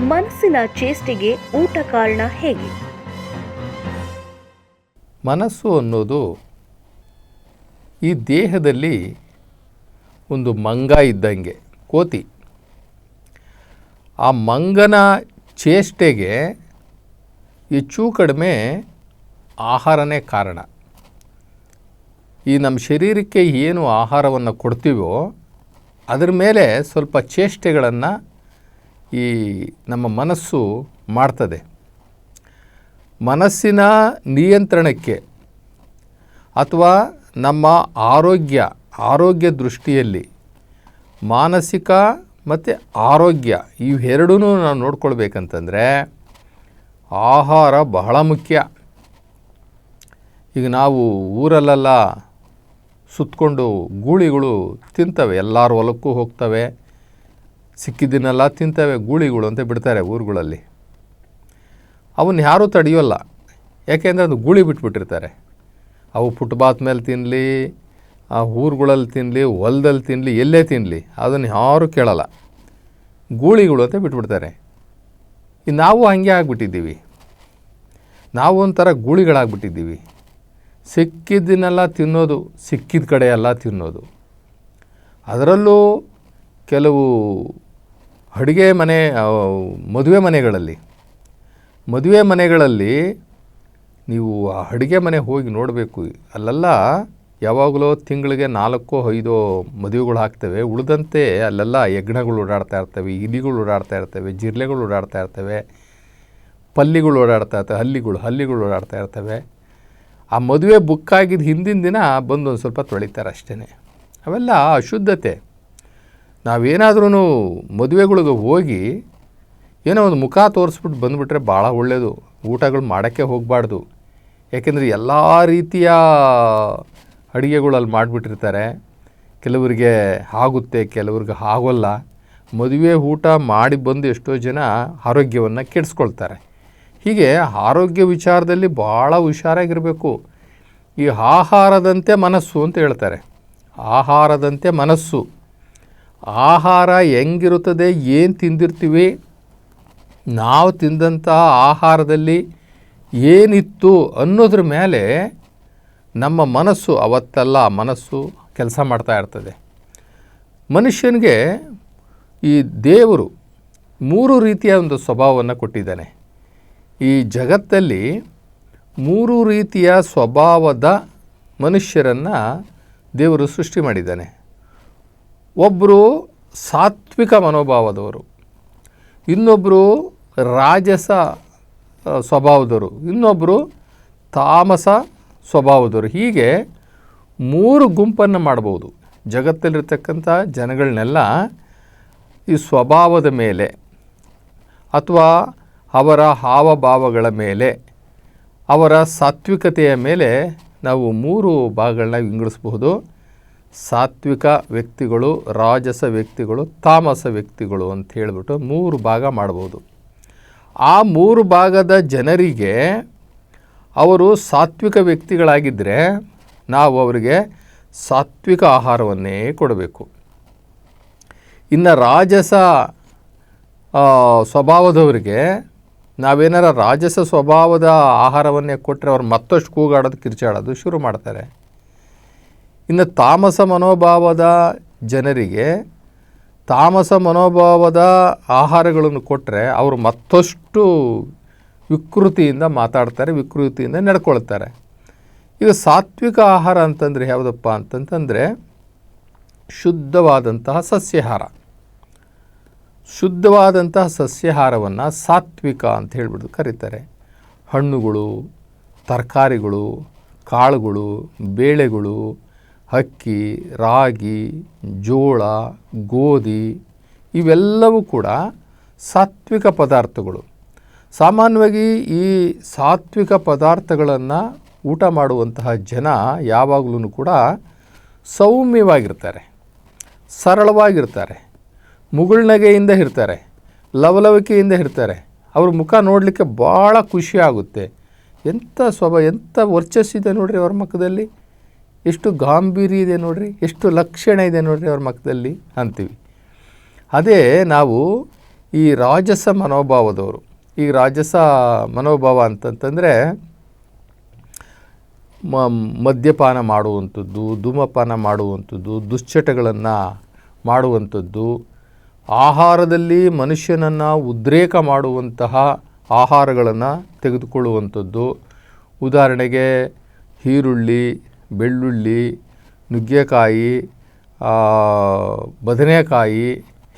ಮನಸ್ಸಿನ ಚೇಷ್ಟೆಗೆ ಊಟ ಕಾರಣ ಹೇಗೆ? ಮನಸ್ಸು ಅನ್ನೋದು ಈ ದೇಹದಲ್ಲಿ ಒಂದು ಮಂಗ ಇದ್ದಂಗೆ, ಕೋತಿ. ಆ ಮಂಗನ ಚೇಷ್ಟೆಗೆ ಹೆಚ್ಚು ಕಡಿಮೆ ಆಹಾರನೇ ಕಾರಣ. ಈ ನಮ್ಮ ಶರೀರಕ್ಕೆ ಏನು ಆಹಾರವನ್ನು ಕೊಡ್ತೀವೋ, ಅದರ ಮೇಲೆ ಸ್ವಲ್ಪ ಚೇಷ್ಟೆಗಳನ್ನು ಈ ನಮ್ಮ ಮನಸ್ಸು ಮಾಡ್ತದೆ. ಮನಸ್ಸಿನ ನಿಯಂತ್ರಣಕ್ಕೆ ಅಥವಾ ನಮ್ಮ ಆರೋಗ್ಯ ಆರೋಗ್ಯ ದೃಷ್ಟಿಯಲ್ಲಿ ಮಾನಸಿಕ ಮತ್ತು ಆರೋಗ್ಯ ಇವೆರಡೂ ನಾವು ನೋಡ್ಕೊಳ್ಬೇಕಂತಂದರೆ ಆಹಾರ ಬಹಳ ಮುಖ್ಯ. ಈಗ ನಾವು ಊರಲ್ಲೆಲ್ಲ ಸುತ್ತಕೊಂಡು ಗೂಳಿಗಳು ತಿಂತವೆ, ಎಲ್ಲರ ಹೊಲಕ್ಕೂ ಹೋಗ್ತವೆ. ಸಿಕ್ಕಿದ್ದನ್ನೆಲ್ಲ ತಿಂತವೆ ಗೂಳಿಗಳು ಅಂತ ಬಿಡ್ತಾರೆ ಊರುಗಳಲ್ಲಿ. ಅವನ್ನ ಯಾರೂ ತಡೆಯೋಲ್ಲ. ಯಾಕೆಂದರೆ ಅದು ಗೂಳಿ ಬಿಟ್ಬಿಟ್ಟಿರ್ತಾರೆ. ಅವು ಫುಟ್ಪಾತ್ ಮೇಲೆ ತಿನ್ನಲಿ ಆ ಊರುಗಳಲ್ಲಿ ತಿನ್ನಲಿ ಹೊಲದಲ್ಲಿ ತಿನ್ನಲಿ ಎಲ್ಲೇ ತಿನ್ನಲಿ ಅದನ್ನು ಯಾರೂ ಕೇಳಲ್ಲ. ಗೂಳಿಗಳು ಅಂತ ಬಿಟ್ಬಿಡ್ತಾರೆ. ನಾವು ಹಾಗೆ ಆಗಿಬಿಟ್ಟಿದ್ದೀವಿ. ನಾವು ಒಂಥರ ಗೂಳಿಗಳಾಗ್ಬಿಟ್ಟಿದ್ದೀವಿ. ಸಿಕ್ಕಿದ್ದನ್ನೆಲ್ಲ ತಿನ್ನೋದು, ಸಿಕ್ಕಿದ ಕಡೆ ಎಲ್ಲ ತಿನ್ನೋದು. ಅದರಲ್ಲೂ ಕೆಲವು ಅಡುಗೆ ಮನೆ ಮದುವೆ ಮನೆಗಳಲ್ಲಿ ಮದುವೆ ಮನೆಗಳಲ್ಲಿ ನೀವು ಆ ಅಡುಗೆ ಮನೆ ಹೋಗಿ ನೋಡಬೇಕು. ಅಲ್ಲೆಲ್ಲ ಯಾವಾಗಲೋ ತಿಂಗಳಿಗೆ ನಾಲ್ಕೋ, ಐದೋ ಮದುವೆಗಳು ಹಾಕ್ತವೆ ಉಳಿದಂತೆ ಅಲ್ಲೆಲ್ಲ ಯಜ್ಞಗಳು ಓಡಾಡ್ತಾ ಇರ್ತವೆ, ಇಲಿಗಳು ಓಡಾಡ್ತಾ ಇರ್ತವೆ, ಜಿರ್ಲೆಗಳು ಓಡಾಡ್ತಾ ಇರ್ತವೆ, ಪಲ್ಲಿಗಳು ಓಡಾಡ್ತಾ ಇರ್ತವೆ, ಹಲ್ಲಿಗಳು ಹಲ್ಲಿಗಳು ಓಡಾಡ್ತಾ ಇರ್ತವೆ. ಆ ಮದುವೆ ಬುಕ್ ಹಿಂದಿನ ದಿನ ಬಂದು ಒಂದು ಸ್ವಲ್ಪ ತೊಳಿತಾರೆ ಅಷ್ಟೇ ಅವೆಲ್ಲ ಅಶುದ್ಧತೆ. ನಾವೇನಾದ್ರೂ ಮದುವೆಗಳಿಗೆ ಹೋಗಿ ಏನೋ ಒಂದು ಮುಖ ತೋರಿಸ್ಬಿಟ್ಟು ಬಂದುಬಿಟ್ರೆ ಭಾಳ ಒಳ್ಳೆಯದು ಊಟಗಳು ಮಾಡೋಕ್ಕೆ ಹೋಗಬಾರ್ದು. ಯಾಕೆಂದರೆ ಎಲ್ಲ ರೀತಿಯ ಅಡುಗೆಗಳು ಅಲ್ಲಿ ಮಾಡಿಬಿಟ್ಟಿರ್ತಾರೆ. ಕೆಲವರಿಗೆ ಆಗುತ್ತೆ, ಕೆಲವ್ರಿಗೆ ಆಗೋಲ್ಲ. ಮದುವೆ ಊಟ ಮಾಡಿ ಬಂದು ಎಷ್ಟೋ ಜನ ಆರೋಗ್ಯವನ್ನು ಕೆಡಿಸ್ಕೊಳ್ತಾರೆ. ಹೀಗೆ ಆರೋಗ್ಯ ವಿಚಾರದಲ್ಲಿ ಭಾಳ ಹುಷಾರಾಗಿರಬೇಕು. ಈ ಆಹಾರದಂತೆ ಮನಸ್ಸು ಅಂತ ಹೇಳ್ತಾರೆ. ಆಹಾರದಂತೆ ಮನಸ್ಸು. ಆಹಾರ ಹೆಂಗಿರುತ್ತದೆ, ಏನು ತಿಂದಿರ್ತೀವಿ? ನಾವು ತಿಂದಂಥ ಆಹಾರದಲ್ಲಿ ಏನಿತ್ತು ಅನ್ನೋದ್ರ ಮೇಲೆ ನಮ್ಮ ಮನಸ್ಸು, ಅವತ್ತೆಲ್ಲ ಮನಸ್ಸು ಕೆಲಸ ಮಾಡ್ತಾ ಇರ್ತದೆ. ಮನುಷ್ಯನಿಗೆ ಈ ದೇವರು ಮೂರು ರೀತಿಯ ಒಂದು ಸ್ವಭಾವವನ್ನು ಕೊಟ್ಟಿದ್ದಾನೆ. ಈ ಜಗತ್ತಲ್ಲಿ ಮೂರು ರೀತಿಯ ಸ್ವಭಾವದ ಮನುಷ್ಯರನ್ನು ದೇವರು ಸೃಷ್ಟಿ ಮಾಡಿದ್ದಾನೆ. ಒಬ್ಬರು ಸಾತ್ವಿಕ ಮನೋಭಾವದವರು ಇನ್ನೊಬ್ಬರು ರಾಜಸ ಸ್ವಭಾವದವರು ಇನ್ನೊಬ್ಬರು ತಾಮಸ ಸ್ವಭಾವದವರು. ಹೀಗೆ ಮೂರು ಗುಂಪನ್ನು ಮಾಡ್ಬೋದು. ಜಗತ್ತಲ್ಲಿರ್ತಕ್ಕಂಥ ಜನಗಳನ್ನೆಲ್ಲ ಈ ಸ್ವಭಾವದ ಮೇಲೆ ಅಥವಾ ಅವರ ಹಾವಭಾವಗಳ ಮೇಲೆ, ಅವರ ಸಾತ್ವಿಕತೆಯ ಮೇಲೆ ನಾವು ಮೂರು ಭಾಗಗಳನ್ನ ವಿಂಗಡಿಸಬಹುದು. ಸಾತ್ವಿಕ ವ್ಯಕ್ತಿಗಳು, ರಾಜಸ ವ್ಯಕ್ತಿಗಳು, ತಾಮಸ ವ್ಯಕ್ತಿಗಳು ಅಂತ ಹೇಳಿಬಿಟ್ಟು ಮೂರು ಭಾಗ ಮಾಡ್ಬೋದು. ಆ ಮೂರು ಭಾಗದ ಜನರಿಗೆ ಅವರು ಸಾತ್ವಿಕ ವ್ಯಕ್ತಿಗಳಾಗಿದ್ದರೆ ನಾವು ಅವರಿಗೆ ಸಾತ್ವಿಕ ಆಹಾರವನ್ನೇ ಕೊಡಬೇಕು. ಇನ್ನು ರಾಜಸ ಸ್ವಭಾವದವರಿಗೆ ನಾವೇನಾರ ರಾಜಸ ಸ್ವಭಾವದ ಆಹಾರವನ್ನೇ ಕೊಟ್ಟರೆ ಅವ್ರು ಮತ್ತಷ್ಟು ಕೂಗಾಡೋದು ಕಿರ್ಚಾಡೋದು ಶುರು ಮಾಡ್ತಾರೆ. ಇನ್ನು ತಾಮಸ ಮನೋಭಾವದ ಜನರಿಗೆ ತಾಮಸ ಮನೋಭಾವದ ಆಹಾರಗಳನ್ನು ಕೊಟ್ಟರೆ ಅವರು ಮತ್ತಷ್ಟು ವಿಕೃತಿಯಿಂದ ಮಾತಾಡ್ತಾರೆ, ವಿಕೃತಿಯಿಂದ ನಡ್ಕೊಳ್ತಾರೆ. ಈಗ ಸಾತ್ವಿಕ ಆಹಾರ ಅಂತಂದರೆ ಯಾವುದಪ್ಪ ಅಂತಂತಂದರೆ ಶುದ್ಧವಾದಂತಹ ಸಸ್ಯಾಹಾರ. ಶುದ್ಧವಾದಂತಹ ಸಸ್ಯಾಹಾರವನ್ನು ಸಾತ್ವಿಕ ಅಂತ ಹೇಳ್ಬಿಟ್ಟು ಕರೀತಾರೆ. ಹಣ್ಣುಗಳು, ತರಕಾರಿಗಳು, ಕಾಳುಗಳು, ಬೇಳೆಗಳು ಅಕ್ಕಿ ರಾಗಿ, ಜೋಳ, ಗೋಧಿ ಇವೆಲ್ಲವೂ ಕೂಡ ಸಾತ್ವಿಕ ಪದಾರ್ಥಗಳು. ಸಾಮಾನ್ಯವಾಗಿ ಈ ಸಾತ್ವಿಕ ಪದಾರ್ಥಗಳನ್ನು ಊಟ ಮಾಡುವಂತಹ ಜನ ಯಾವಾಗಲೂ ಕೂಡ ಸೌಮ್ಯವಾಗಿರ್ತಾರೆ, ಸರಳವಾಗಿರ್ತಾರೆ ಮುಗುಳ್ನಗೆಯಿಂದ ಇರ್ತಾರೆ, ಲವಲವಿಕೆಯಿಂದ ಇರ್ತಾರೆ. ಅವ್ರ ಮುಖ ನೋಡಲಿಕ್ಕೆ ಭಾಳ ಖುಷಿ ಆಗುತ್ತೆ. ಎಂಥ ಸ್ವಭಾವ, ಎಂಥ ವರ್ಚಸ್ಸಿದೆ ನೋಡಿರಿ ಅವ್ರ ಮುಖದಲ್ಲಿ? ಎಷ್ಟು ಗಾಂಭೀರ್ಯ ಇದೆ ನೋಡ್ರಿ, ಎಷ್ಟು ಲಕ್ಷಣ ಇದೆ ನೋಡ್ರಿ ಅವ್ರ ಮಕ್ಕದಲ್ಲಿ ಅಂತೀವಿ. ಅದೇ ನಾವು ಈ ರಾಜಸ ಮನೋಭಾವದವರು, ಈ ರಾಜಸ ಮನೋಭಾವ ಅಂತಂತಂದರೆ ಮ, ಮದ್ಯಪಾನ ಮಾಡುವಂಥದ್ದು, ಧೂಮಪಾನ ಮಾಡುವಂಥದ್ದು, ದುಶ್ಚಟಗಳನ್ನು ಮಾಡುವಂಥದ್ದು, ಆಹಾರದಲ್ಲಿ ಮನುಷ್ಯನನ್ನು ಉದ್ರೇಕ ಮಾಡುವಂತಹ ಆಹಾರಗಳನ್ನು ತೆಗೆದುಕೊಳ್ಳುವಂಥದ್ದು. ಉದಾಹರಣೆಗೆ ಈರುಳ್ಳಿ ಬೆಳ್ಳುಳ್ಳಿ, ನುಗ್ಗೆಕಾಯಿ ಬದನೆಕಾಯಿ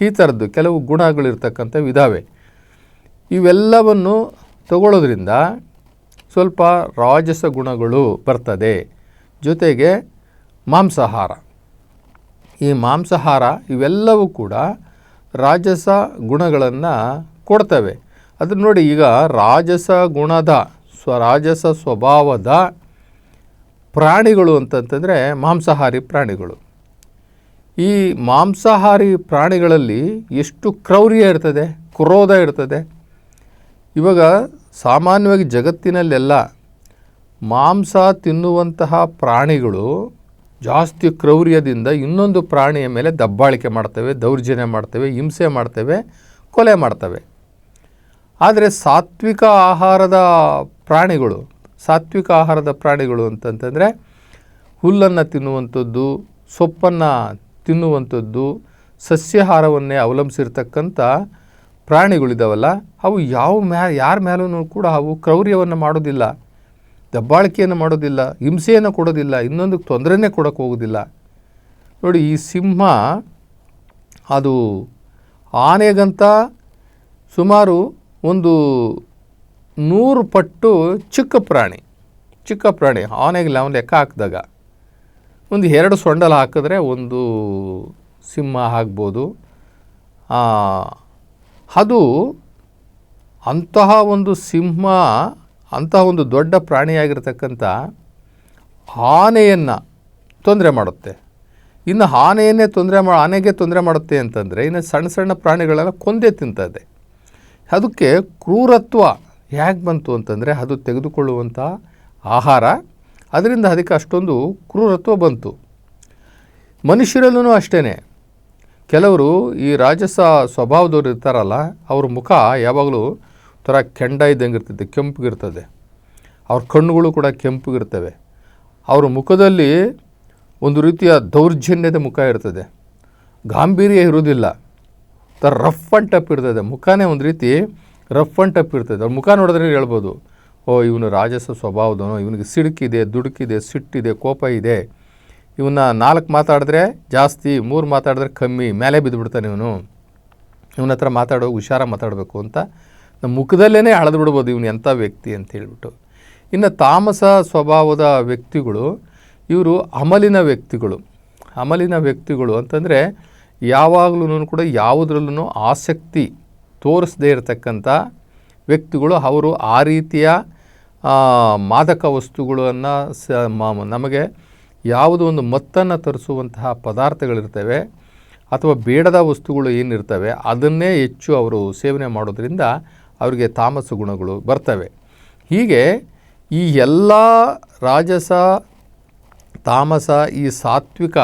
ಈ ಥರದ್ದು ಕೆಲವು ಗುಣಗಳಿರ್ತಕ್ಕಂಥವು ಇದ್ದಾವೆ ಇವೆಲ್ಲವನ್ನು ತಗೊಳ್ಳೋದ್ರಿಂದ ಸ್ವಲ್ಪ ರಾಜಸ ಗುಣಗಳು ಬರ್ತದೆ. ಜೊತೆಗೆ ಮಾಂಸಾಹಾರ. ಈ ಮಾಂಸಾಹಾರ ಇವೆಲ್ಲವೂ ಕೂಡ ರಾಜಸ ಗುಣಗಳನ್ನು ಕೊಡ್ತವೆ. ಅದನ್ನು ನೋಡಿ ಈಗ ರಾಜಸ ಗುಣದ, ಸ್ವ ರಾಜಸ ಸ್ವಭಾವದ ಪ್ರಾಣಿಗಳು ಅಂತಂತಂದರೆ ಮಾಂಸಾಹಾರಿ ಪ್ರಾಣಿಗಳು. ಈ ಮಾಂಸಾಹಾರಿ ಪ್ರಾಣಿಗಳಲ್ಲಿ ಎಷ್ಟು ಕ್ರೌರ್ಯ ಇರ್ತದೆ, ಕ್ರೋಧ ಇರ್ತದೆ. ಇವಾಗ ಸಾಮಾನ್ಯವಾಗಿ ಜಗತ್ತಿನಲ್ಲೆಲ್ಲ ಮಾಂಸ ತಿನ್ನುವಂತಹ ಪ್ರಾಣಿಗಳು ಜಾಸ್ತಿ ಕ್ರೌರ್ಯದಿಂದ ಇನ್ನೊಂದು ಪ್ರಾಣಿಯ ಮೇಲೆ ದಬ್ಬಾಳಿಕೆ ಮಾಡ್ತವೆ, ದೌರ್ಜನ್ಯ ಮಾಡ್ತವೆ, ಹಿಂಸೆ ಮಾಡ್ತವೆ, ಕೊಲೆ ಮಾಡ್ತವೆ. ಆದರೆ ಸಾತ್ವಿಕ ಆಹಾರದ ಪ್ರಾಣಿಗಳು ಸಾತ್ವಿಕ ಆಹಾರದ ಪ್ರಾಣಿಗಳು ಅಂತಂತಂದರೆ ಹುಲ್ಲನ್ನು ತಿನ್ನುವಂಥದ್ದು, ಸೊಪ್ಪನ್ನು ತಿನ್ನುವಂಥದ್ದು, ಸಸ್ಯಾಹಾರವನ್ನೇ ಅವಲಂಬಿಸಿರ್ತಕ್ಕಂಥ ಪ್ರಾಣಿಗಳಿದಾವಲ್ಲ, ಅವು ಯಾವ ಮ್ಯಾ, ಯಾರ ಮೇಲೂ ಕೂಡ ಅವು ಕ್ರೌರ್ಯವನ್ನು ಮಾಡೋದಿಲ್ಲ, ದಬ್ಬಾಳಿಕೆಯನ್ನು ಮಾಡೋದಿಲ್ಲ, ಹಿಂಸೆಯನ್ನು ಕೊಡೋದಿಲ್ಲ, ಇನ್ನೊಂದು ತೊಂದರೆನೇ ಕೊಡೋಕ್ಕೆ ಹೋಗೋದಿಲ್ಲ. ನೋಡಿ, ಈ ಸಿಂಹ ಅದು ಆನೆಗಂತ ಸುಮಾರು ಒಂದು ನೂರು ಪಟ್ಟು ಚಿಕ್ಕ ಪ್ರಾಣಿ ಚಿಕ್ಕ ಪ್ರಾಣಿ, ಆನೆಗೆ ನಾವು ಲೆಕ್ಕ ಹಾಕಿದಾಗ ಒಂದು ಎರಡು ಸೊಂಡಲ ಹಾಕಿದ್ರೆ ಒಂದು ಸಿಂಹ ಆಗ್ಬೋದು. ಅದು ಅಂತಹ ಒಂದು ಸಿಂಹ, ಅಂತಹ ಒಂದು ದೊಡ್ಡ ಪ್ರಾಣಿಯಾಗಿರ್ತಕ್ಕಂಥ ಆನೆಯನ್ನು ತೊಂದರೆ ಮಾಡುತ್ತೆ. ಇನ್ನು ಆನೆಯನ್ನೇ ತೊಂದರೆ ಮಾ, ಆನೆಗೆ ತೊಂದರೆ ಮಾಡುತ್ತೆ ಅಂತಂದರೆ ಇನ್ನು ಸಣ್ಣ ಸಣ್ಣ ಪ್ರಾಣಿಗಳೆಲ್ಲ ಕೊಂದೇ ತಿಂತದೆ. ಅದಕ್ಕೆ ಕ್ರೂರತ್ವ ಹೇಗೆ ಬಂತು ಅಂತಂದರೆ ಅದು ತೆಗೆದುಕೊಳ್ಳುವಂಥ ಆಹಾರ. ಅದರಿಂದ ಅದಕ್ಕೆ ಅಷ್ಟೊಂದು ಕ್ರೂರತ್ವ ಬಂತು. ಮನುಷ್ಯರಲ್ಲೂ ಅಷ್ಟೇ ಕೆಲವರು ಈ ರಾಜಸ ಸ್ವಭಾವದವ್ರು ಇರ್ತಾರಲ್ಲ, ಅವ್ರ ಮುಖ ಯಾವಾಗಲೂ ಥರ ಕೆಂಡ ಇದ್ದಂಗೆ ಇರ್ತದೆ, ಕೆಂಪಗಿರ್ತದೆ. ಅವ್ರ ಕಣ್ಣುಗಳು ಕೂಡ ಕೆಂಪಗಿರ್ತವೆ. ಅವ್ರ ಮುಖದಲ್ಲಿ ಒಂದು ರೀತಿಯ ದೌರ್ಜನ್ಯದ ಮುಖ ಇರ್ತದೆ. ಗಾಂಭೀರ್ಯ ಇರುವುದಿಲ್ಲ. ಥರ ರಫ್ ಅಂಡ್ ಟಪ್ ಇರ್ತದೆ. ಮುಖನೇ ಒಂದು ರೀತಿ ರಫ್ ಆ್ಯಂಡ್ ಟಫ್ ಇರ್ತದೆ. ಅವ್ರ ಮುಖ ನೋಡಿದ್ರೆ ಹೇಳ್ಬೋದು, ಓ, ಇವನು ರಾಜಸ ಸ್ವಭಾವದವನು, ಇವನಿಗೆ ಸಿಡುಕಿದೆ, ದುಡುಕಿದೆ, ಸಿಟ್ಟಿದೆ, ಕೋಪ ಇದೆ. ಇವನ್ನ ನಾಲ್ಕು ಮಾತಾಡಿದ್ರೆ ಜಾಸ್ತಿ, ಮೂರು ಮಾತಾಡಿದ್ರೆ ಕಮ್ಮಿ ಮೇಲೆ ಬಿದ್ದುಬಿಡ್ತಾನೆ ಇವನು. ಇವನ ಹತ್ರ ಮಾತಾಡೋ ಹುಷಾರ ಮಾತಾಡಬೇಕು ಅಂತ ನಮ್ಮ ಮುಖದಲ್ಲೇ ಅಳೆದು ಬಿಡ್ಬೋದು ಇವನು ಎಂಥ ವ್ಯಕ್ತಿ ಅಂತ ಹೇಳ್ಬಿಟ್ಟು. ಇನ್ನು ತಾಮಸ ಸ್ವಭಾವದ ವ್ಯಕ್ತಿಗಳು, ಇವರು ಅಮಲಿನ ವ್ಯಕ್ತಿಗಳು. ಅಮಲಿನ ವ್ಯಕ್ತಿಗಳು ಅಂತಂದರೆ ಯಾವಾಗಲೂ ಕೂಡ ಯಾವುದ್ರಲ್ಲೂ ಆಸಕ್ತಿ. ತೋರಿಸದೇ ಇರತಕ್ಕಂಥ ವ್ಯಕ್ತಿಗಳು ಅವರು ಆ ರೀತಿಯ ಮಾದಕ ವಸ್ತುಗಳನ್ನು ಸ ನಮಗೆ ಯಾವುದೋ ಒಂದು ಮತ್ತನ್ನು ತರಿಸುವಂತಹ ಪದಾರ್ಥಗಳಿರ್ತವೆ ಅಥವಾ ಬೇಡದ ವಸ್ತುಗಳು ಏನಿರ್ತವೆ ಅದನ್ನೇ ಹೆಚ್ಚು ಅವರು ಸೇವನೆ ಮಾಡೋದ್ರಿಂದ ಅವರಿಗೆ ತಾಮಸ ಗುಣಗಳು ಬರ್ತವೆ. ಹೀಗೆ ಈ ಎಲ್ಲ ರಾಜಸ, ತಾಮಸ, ಈ ಸಾತ್ವಿಕ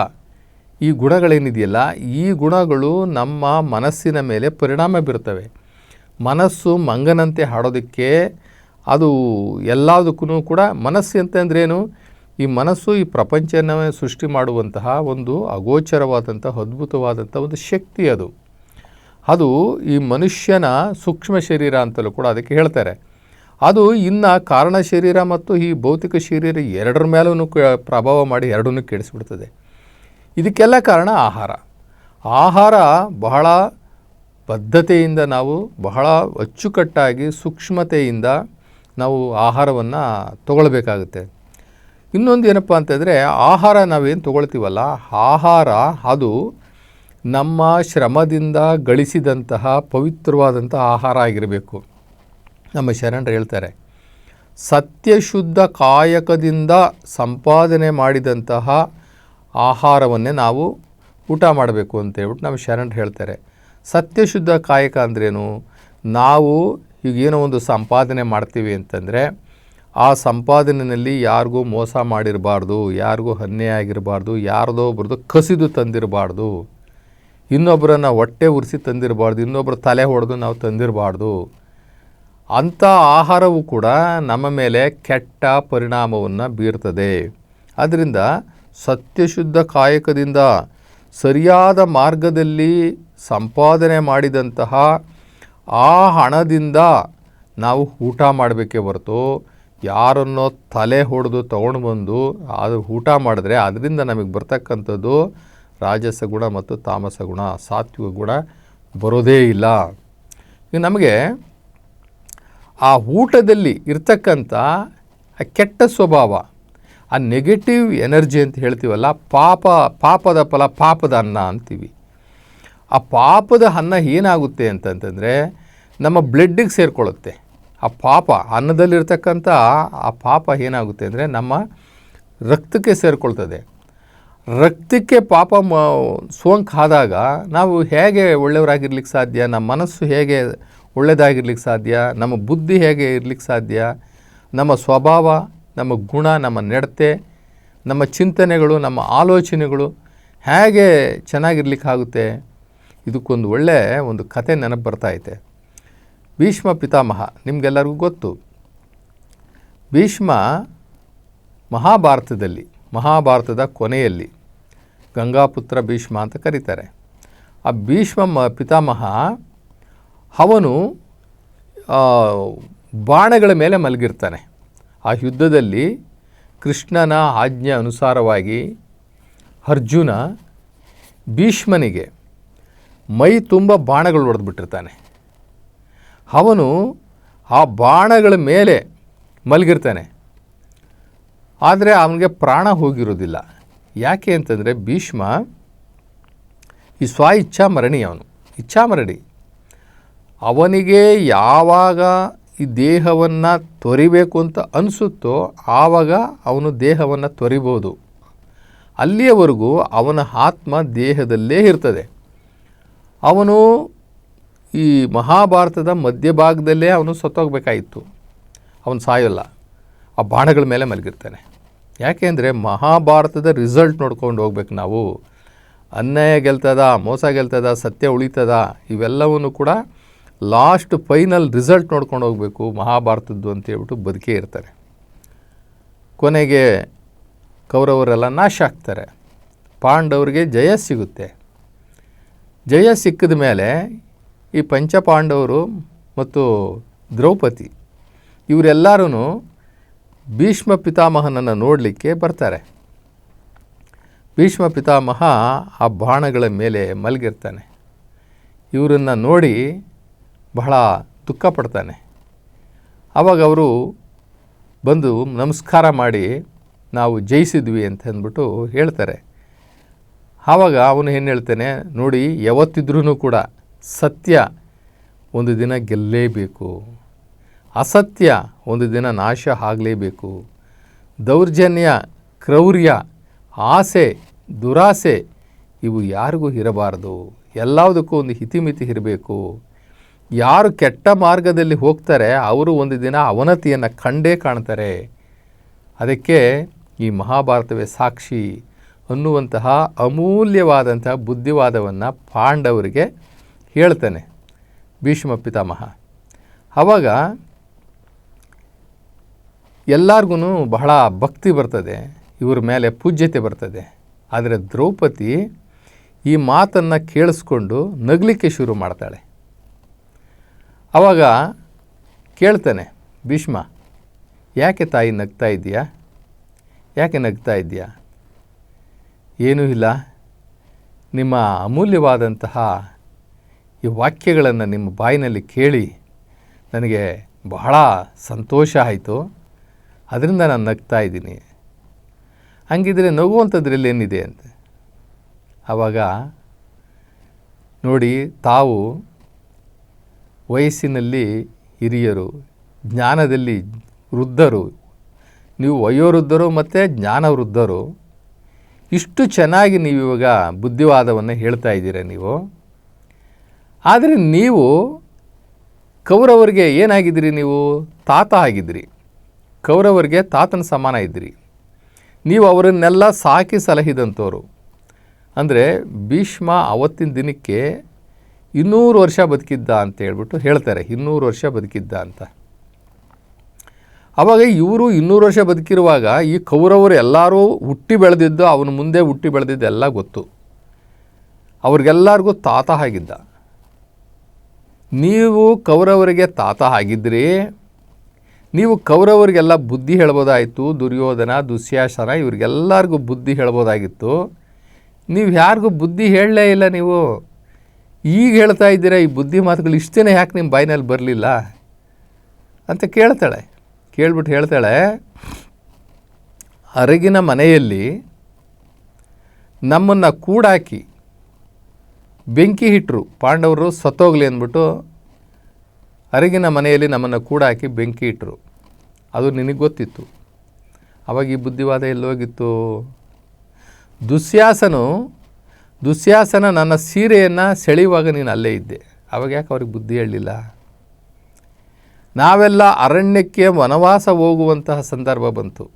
ಈ ಗುಣಗಳೇನಿದೆಯಲ್ಲ, ಈ ಗುಣಗಳು ನಮ್ಮ ಮನಸ್ಸಿನ ಮೇಲೆ ಪರಿಣಾಮ ಬೀರ್ತವೆ ಮನಸ್ಸು ಮಂಗನಂತೆ ಹಾಡೋದಕ್ಕೆ ಅದು ಎಲ್ಲದಕ್ಕೂ ಕೂಡ ಮನಸ್ಸು ಅಂತಂದ್ರೇನು ಈ ಮನಸ್ಸು ಈ ಪ್ರಪಂಚನ ಸೃಷ್ಟಿ ಮಾಡುವಂತಹ ಒಂದು ಅಗೋಚರವಾದಂಥ ಅದ್ಭುತವಾದಂಥ ಒಂದು ಶಕ್ತಿ ಅದು. ಅದು ಈ ಮನುಷ್ಯನ ಸೂಕ್ಷ್ಮ ಶರೀರ ಅಂತಲೂ ಕೂಡ ಅದಕ್ಕೆ ಹೇಳ್ತಾರೆ. ಅದು ಇನ್ನು ಕಾರಣ ಶರೀರ ಮತ್ತು ಈ ಭೌತಿಕ ಶರೀರ ಎರಡರ ಮೇಲೂ ಪ್ರಭಾವ ಮಾಡಿ ಎರಡನ್ನೂ ಕೆಡಿಸ್ಬಿಡ್ತದೆ. ಇದಕ್ಕೆಲ್ಲ ಕಾರಣ ಆಹಾರ. ಆಹಾರ ಬಹಳ ಬದ್ಧತೆಯಿಂದ ನಾವು ಬಹಳ ಅಚ್ಚುಕಟ್ಟಾಗಿ ಸೂಕ್ಷ್ಮತೆಯಿಂದ ನಾವು ಆಹಾರವನ್ನು ತಗೊಳ್ಬೇಕಾಗುತ್ತೆ. ಇನ್ನೊಂದು ಏನಪ್ಪ ಅಂತಂದರೆ ಆಹಾರ ನಾವೇನು ತಗೊಳ್ತೀವಲ್ಲ, ಆಹಾರ ಅದು ನಮ್ಮ ಶ್ರಮದಿಂದ ಗಳಿಸಿದಂತಹ ಪವಿತ್ರವಾದಂಥ ಆಹಾರ ಆಗಿರಬೇಕು. ನಮ್ಮ ಶರಣರು ಹೇಳ್ತಾರೆ, ಸತ್ಯಶುದ್ಧ ಕಾಯಕದಿಂದ ಸಂಪಾದನೆ ಮಾಡಿದಂತಹ ಆಹಾರವನ್ನೇ ನಾವು ಊಟ ಮಾಡಬೇಕು ಅಂತೇಳ್ಬಿಟ್ಟು ನಮ್ಮ ಶರಣರು ಹೇಳ್ತಾರೆ. ಸತ್ಯಶುದ್ಧ ಕಾಯಕ ಅಂದ್ರೇನು? ನಾವು ಈಗ ಏನೋ ಒಂದು ಸಂಪಾದನೆ ಮಾಡ್ತೀವಿ ಅಂತಂದರೆ ಆ ಸಂಪಾದನೆಯಲ್ಲಿ ಯಾರಿಗೂ ಮೋಸ ಮಾಡಿರಬಾರ್ದು, ಯಾರಿಗೂ ಅನ್ಯಾಯ ಆಗಿರಬಾರ್ದು, ಯಾರ್ದೋ ಒಬ್ರದ್ದು ಕಸಿದು ತಂದಿರಬಾರ್ದು. ಇನ್ನೊಬ್ಬರನ್ನು ಹೊಟ್ಟೆ ಉರಿಸಿ ತಂದಿರಬಾರ್ದು ಇನ್ನೊಬ್ಬರ ತಲೆ ಹೊಡೆದು ನಾವು ತಂದಿರಬಾರ್ದು. ಅಂಥ ಆಹಾರವು ಕೂಡ ನಮ್ಮ ಮೇಲೆ ಕೆಟ್ಟ ಪರಿಣಾಮವನ್ನು ಬೀರ್ತದೆ. ಆದ್ದರಿಂದ ಸತ್ಯಶುದ್ಧ ಕಾಯಕದಿಂದ ಸರಿಯಾದ ಮಾರ್ಗದಲ್ಲಿ ಸಂಪಾದನೆ ಮಾಡಿದಂತಹ ಆ ಹಣದಿಂದ ನಾವು ಊಟ ಮಾಡಬೇಕೇ ಹೊರತು ಯಾರನ್ನೋ ತಲೆ ಹೊಡೆದು ತೊಗೊಂಡು ಬಂದು ಅದು ಊಟ ಮಾಡಿದ್ರೆ ಅದರಿಂದ ನಮಗೆ ಬರ್ತಕ್ಕಂಥದ್ದು ರಾಜಸ ಗುಣ ಮತ್ತು ತಾಮಸ ಗುಣ, ಸಾತ್ವಿಕ ಗುಣ ಬರೋದೇ ಇಲ್ಲ. ನಮಗೆ ಆ ಊಟದಲ್ಲಿ ಇರ್ತಕ್ಕಂಥ ಕೆಟ್ಟ ಸ್ವಭಾವ ಆ ನೆಗೆಟಿವ್ ಎನರ್ಜಿ ಅಂತ ಹೇಳ್ತೀವಲ್ಲ, ಪಾಪ, ಪಾಪದ ಫಲ ಪಾಪದ ಅನ್ನ ಅಂತೀವಿ. ಆ ಪಾಪದ ಅನ್ನ ಏನಾಗುತ್ತೆ ಅಂತಂತಂದರೆ ನಮ್ಮ ಬ್ಲಡ್ಡಿಗೆ ಸೇರಿಕೊಳ್ಳುತ್ತೆ. ಆ ಪಾಪ, ಅನ್ನದಲ್ಲಿರ್ತಕ್ಕಂಥ ಆ ಪಾಪ ಏನಾಗುತ್ತೆ ಅಂದರೆ ನಮ್ಮ ರಕ್ತಕ್ಕೆ ಸೇರಿಕೊಳ್ತದೆ. ರಕ್ತಕ್ಕೆ ಪಾಪ ಮ, ಸೋಂಕು ಆದಾಗ ನಾವು ಹೇಗೆ ಒಳ್ಳೆಯವರಾಗಿರ್ಲಿಕ್ಕೆ ಸಾಧ್ಯ, ನಮ್ಮ ಮನಸ್ಸು ಹೇಗೆ ಒಳ್ಳೆಯದಾಗಿರ್ಲಿಕ್ಕೆ ಸಾಧ್ಯ, ನಮ್ಮ ಬುದ್ಧಿ ಹೇಗೆ ಇರ್ಲಿಕ್ಕೆ ಸಾಧ್ಯ, ನಮ್ಮ ಸ್ವಭಾವ ನಮ್ಮ ಗುಣ, ನಮ್ಮ ನಡತೆ, ನಮ್ಮ ಚಿಂತನೆಗಳು, ನಮ್ಮ ಆಲೋಚನೆಗಳು ಹೇಗೆ ಚೆನ್ನಾಗಿರ್ಲಿಕ್ಕಾಗುತ್ತೆ? ಇದಕ್ಕೊಂದು ಒಳ್ಳೆ ಒಂದು ಕತೆ ನೆನಪು ಬರ್ತಾಯಿದೆ ಭೀಷ್ಮ ಪಿತಾಮಹ, ನಿಮಗೆಲ್ಲರಿಗೂ ಗೊತ್ತು. ಭೀಷ್ಮ ಮಹಾಭಾರತದಲ್ಲಿ, ಮಹಾಭಾರತದ ಕೊನೆಯಲ್ಲಿ ಗಂಗಾಪುತ್ರ ಭೀಷ್ಮ ಅಂತ ಕರೀತಾರೆ. ಆ ಭೀಷ್ಮ ಪಿತಾಮಹ ಅವನು ಬಾಣಗಳ ಮೇಲೆ ಮಲಗಿರ್ತಾನೆ. ಆ ಯುದ್ಧದಲ್ಲಿ ಕೃಷ್ಣನ ಆಜ್ಞೆ ಅನುಸಾರವಾಗಿ ಅರ್ಜುನ ಭೀಷ್ಮನಿಗೆ ಮೈ ತುಂಬ ಬಾಣಗಳು ಹೊಡೆದ್ಬಿಟ್ಟಿರ್ತಾನೆ ಅವನು ಆ ಬಾಣಗಳ ಮೇಲೆ ಮಲಗಿರ್ತಾನೆ. ಆದರೆ ಅವನಿಗೆ ಪ್ರಾಣ ಹೋಗಿರೋದಿಲ್ಲ. ಯಾಕೆ ಅಂತಂದರೆ ಭೀಷ್ಮ ಈ ಸ್ವ ಇಚ್ಛಾಮರಣಿ ಅವನು. ಇಚ್ಛಾಮರಣಿ. ಅವನಿಗೆ ಯಾವಾಗ ಈ ದೇಹವನ್ನು ತೊರಿಬೇಕು ಅಂತ ಅನಿಸುತ್ತೋ ಆವಾಗ ಅವನು ದೇಹವನ್ನು ತೊರಿಬೋದು. ಅಲ್ಲಿಯವರೆಗೂ ಅವನ ಆತ್ಮ ದೇಹದಲ್ಲೇ ಇರ್ತದೆ. ಅವನು ಈ ಮಹಾಭಾರತದ ಮಧ್ಯಭಾಗದಲ್ಲೇ ಅವನು ಸತ್ತೋಗ್ಬೇಕಾಗಿತ್ತು. ಅವನು ಸಾಯೋಲ್ಲ. ಆ ಬಾಣಗಳ ಮೇಲೆ ಮಲಗಿರ್ತಾನೆ. ಯಾಕೆ ಅಂದರೆ ಮಹಾಭಾರತದ ರಿಸಲ್ಟ್ ನೋಡ್ಕೊಂಡು ಹೋಗ್ಬೇಕು ನಾವು. ಅನ್ಯಾಯ ಗೆಲ್ತದ, ಮೋಸ ಗೆಲ್ತದ, ಸತ್ಯ ಉಳಿತದ, ಇವೆಲ್ಲವನ್ನು ಕೂಡ ಲಾಸ್ಟ್ ಫೈನಲ್ ರಿಸಲ್ಟ್ ನೋಡ್ಕೊಂಡು ಹೋಗಬೇಕು, ಮಹಾಭಾರತದ್ದು ಅಂತ ಹೇಳ್ಬಿಟ್ಟು ಬದುಕೇ ಇರ್ತಾರೆ. ಕೊನೆಗೆ ಕೌರವರೆಲ್ಲ ನಾಶ ಆಗ್ತಾರೆ. ಪಾಂಡವರಿಗೆ ಜಯ ಸಿಗುತ್ತೆ. ಜಯ ಸಿಕ್ಕಿದ ಮೇಲೆ ಈ ಪಂಚಪಾಂಡವರು ಮತ್ತು ದ್ರೌಪದಿ ಇವರೆಲ್ಲರೂ ಭೀಷ್ಮ ಪಿತಾಮಹನನ್ನು ನೋಡಲಿಕ್ಕೆ ಬರ್ತಾರೆ. ಭೀಷ್ಮ ಪಿತಾಮಹ ಆ ಬಾಣಗಳ ಮೇಲೆ ಮಲಗಿರ್ತಾನೆ. ಇವರನ್ನು ನೋಡಿ ಬಹಳ ದುಃಖ ಪಡ್ತಾನೆ. ಆವಾಗ ಅವರು ಬಂದು ನಮಸ್ಕಾರ ಮಾಡಿ ನಾವು ಜಯಿಸಿದ್ವಿ ಅಂತ ಅಂದ್ಬಿಟ್ಟು ಹೇಳ್ತಾರೆ. ಆವಾಗ ಅವನು ಏನು ಹೇಳ್ತಾನೆ, ನೋಡಿ ಯಾವತ್ತಿದ್ರೂ ಕೂಡ ಸತ್ಯ ಒಂದು ದಿನ ಗೆಲ್ಲೇಬೇಕು. ಅಸತ್ಯ ಒಂದು ದಿನ ನಾಶ ಆಗಲೇಬೇಕು. ದೌರ್ಜನ್ಯ, ಕ್ರೌರ್ಯ, ಆಸೆ, ದುರಾಸೆ ಇವು ಯಾರಿಗೂ ಇರಬಾರ್ದು. ಎಲ್ಲದಕ್ಕೂ ಒಂದು ಹಿತಿಮಿತಿ ಇರಬೇಕು. ಯಾರು ಕೆಟ್ಟ ಮಾರ್ಗದಲ್ಲಿ ಹೋಗ್ತಾರೆ, ಅವರು ಒಂದು ದಿನ ಅವನತಿಯನ್ನು ಕಂಡೇ ಕಾಣ್ತಾರೆ. ಅದಕ್ಕೆ ಈ ಮಹಾಭಾರತವೇ ಸಾಕ್ಷಿ ಅನ್ನುವಂತಹ ಅಮೂಲ್ಯವಾದಂತಹ ಬುದ್ಧಿವಾದವನ್ನು ಪಾಂಡವರಿಗೆ ಹೇಳ್ತಾನೆ. ಭೀಷ್ಮ ಪಿತಾಮಹ ಆವಾಗ ಎಲ್ಲರಿಗೂ ಬಹಳ ಭಕ್ತಿ ಬರ್ತದೆ, ಇವ್ರ ಮೇಲೆ ಪೂಜ್ಯತೆ ಬರ್ತದೆ. ಆದರೆ ದ್ರೌಪದಿ ಈ ಮಾತನ್ನು ಕೇಳಿಸ್ಕೊಂಡು ನಗಲಿಕ್ಕೆ ಶುರು ಮಾಡ್ತಾಳೆ. ಆವಾಗ ಕೇಳ್ತಾನೆ, ಭೀಷ್ಮ, ಯಾಕೆ ತಾಯಿ ನಗ್ತಾ ಇದೆಯಾ ಯಾಕೆ ನಗ್ತಾ ಇದೆಯಾ ಏನೂ ಇಲ್ಲ. ನಿಮ್ಮ ಅಮೂಲ್ಯವಾದಂತಹ ಈ ವಾಕ್ಯಗಳನ್ನು ನಿಮ್ಮ ಬಾಯಿನಲ್ಲಿ ಕೇಳಿ ನನಗೆ ಬಹಳ ಸಂತೋಷ ಆಯಿತು. ಅದರಿಂದ ನಾನು ನಗ್ತಾ ಇದ್ದೀನಿ. ಹಂಗಿದ್ರೆ ನಗುವಂಥದ್ರಲ್ಲಿ ಏನಿದೆ? ಅಂತ. ಆವಾಗ ನೋಡಿ, ತಾವು ವಯಸ್ಸಿನಲ್ಲಿ ಹಿರಿಯರು, ಜ್ಞಾನದಲ್ಲಿ ವೃದ್ಧರು, ನೀವು ವಯೋವೃದ್ಧರು ಮತ್ತು ಜ್ಞಾನ ವೃದ್ಧರು ಇಷ್ಟು ಚೆನ್ನಾಗಿ ನೀವು ಇವಾಗ ಬುದ್ಧಿವಾದವನ್ನು ಹೇಳ್ತಾ ಇದ್ದೀರ ನೀವು. ಆದರೆ ನೀವು ಕೌರವರಿಗೆ ಏನಾಗಿದ್ದೀರಿ ನೀವು? ತಾತ ಆಗಿದ್ದಿರಿ. ಕೌರವರಿಗೆ ತಾತನ ಸಮಾನ ಇದ್ದಿರಿ. ನೀವು ಅವರನ್ನೆಲ್ಲ ಸಾಕಿ ಸಲಹಿದಂಥವ್ರು. ಅಂದರೆ ಭೀಷ್ಮ ಅವತ್ತಿನ ದಿನಕ್ಕೆ ಇನ್ನೂರು ವರ್ಷ ಬದುಕಿದ್ದ ಅಂತ ಹೇಳ್ಬಿಟ್ಟು ಹೇಳ್ತಾರೆ, ಇನ್ನೂರು ವರ್ಷ ಬದುಕಿದ್ದ ಅಂತ. ಆವಾಗ ಇವರು ಇನ್ನೂರು ವರ್ಷ ಬದುಕಿರುವಾಗ ಈ ಕೌರವರು ಎಲ್ಲರೂ ಹುಟ್ಟಿ ಬೆಳೆದಿದ್ದು, ಅವನ ಮುಂದೆ ಹುಟ್ಟಿ ಬೆಳೆದಿದ್ದು ಎಲ್ಲ ಗೊತ್ತು. ಅವ್ರಿಗೆಲ್ಲರಿಗೂ ತಾತ ಆಗಿದ್ದ. ನೀವು ಕೌರವರಿಗೆ ತಾತ ಆಗಿದ್ರಿ, ನೀವು ಕೌರವರಿಗೆಲ್ಲ ಬುದ್ಧಿ ಹೇಳ್ಬೋದಾಯಿತು, ದುರ್ಯೋಧನ ದುಸ್ಯಾಸನ ಇವ್ರಿಗೆಲ್ಲರಿಗೂ ಬುದ್ಧಿ ಹೇಳ್ಬೋದಾಗಿತ್ತು. ನೀವು ಯಾರಿಗೂ ಬುದ್ಧಿ ಹೇಳಲೇ ಇಲ್ಲ ನೀವು. ಈಗ ಹೇಳ್ತಾ ಇದ್ದೀರಾ, ಈ ಬುದ್ಧಿ ಮಾತುಗಳು ಇಷ್ಟೇ ಯಾಕೆ ನಿಮ್ಮ ಬಾಯಿನಲ್ಲಿ ಬರಲಿಲ್ಲ? ಅಂತ ಕೇಳ್ತಾಳೆ. ಕೇಳ್ಬಿಟ್ಟು ಹೇಳ್ತಾಳೆ, ಅರಗಿನ ಮನೆಯಲ್ಲಿ ನಮ್ಮನ್ನು ಕೂಡಾಕಿ ಬೆಂಕಿ ಹಿಟ್ಟರು ಪಾಂಡವರು ಸತ್ತೋಗ್ಲಿ ಅಂದ್ಬಿಟ್ಟು ಅರಗಿನ ಮನೆಯಲ್ಲಿ ನಮ್ಮನ್ನು ಕೂಡಾಕಿ ಬೆಂಕಿ ಇಟ್ಟರು ಅದು ನಿನಗೆ ಗೊತ್ತಿತ್ತು. ಅವಾಗ ಈ ಬುದ್ಧಿವಾದ ಎಲ್ಲೋಗಿತ್ತು? ದುಶ್ಯಾಸನು ದುಶ್ಯಾಸನ ನನ್ನ ಸೀರೆಯನ್ನು ಸೆಳೆಯುವಾಗ ನೀನು ಅಲ್ಲೇ ಇದ್ದೆ. ಅವಾಗ ಯಾಕೆ ಅವ್ರಿಗೆ ಬುದ್ಧಿ ಹೇಳಲಿಲ್ಲ? ನಾವೆಲ್ಲ ಅರಣ್ಯಕ್ಕೆ ವನವಾಸ ಹೋಗುವಂತಹ ಸಂದರ್ಭ ಬಂತು.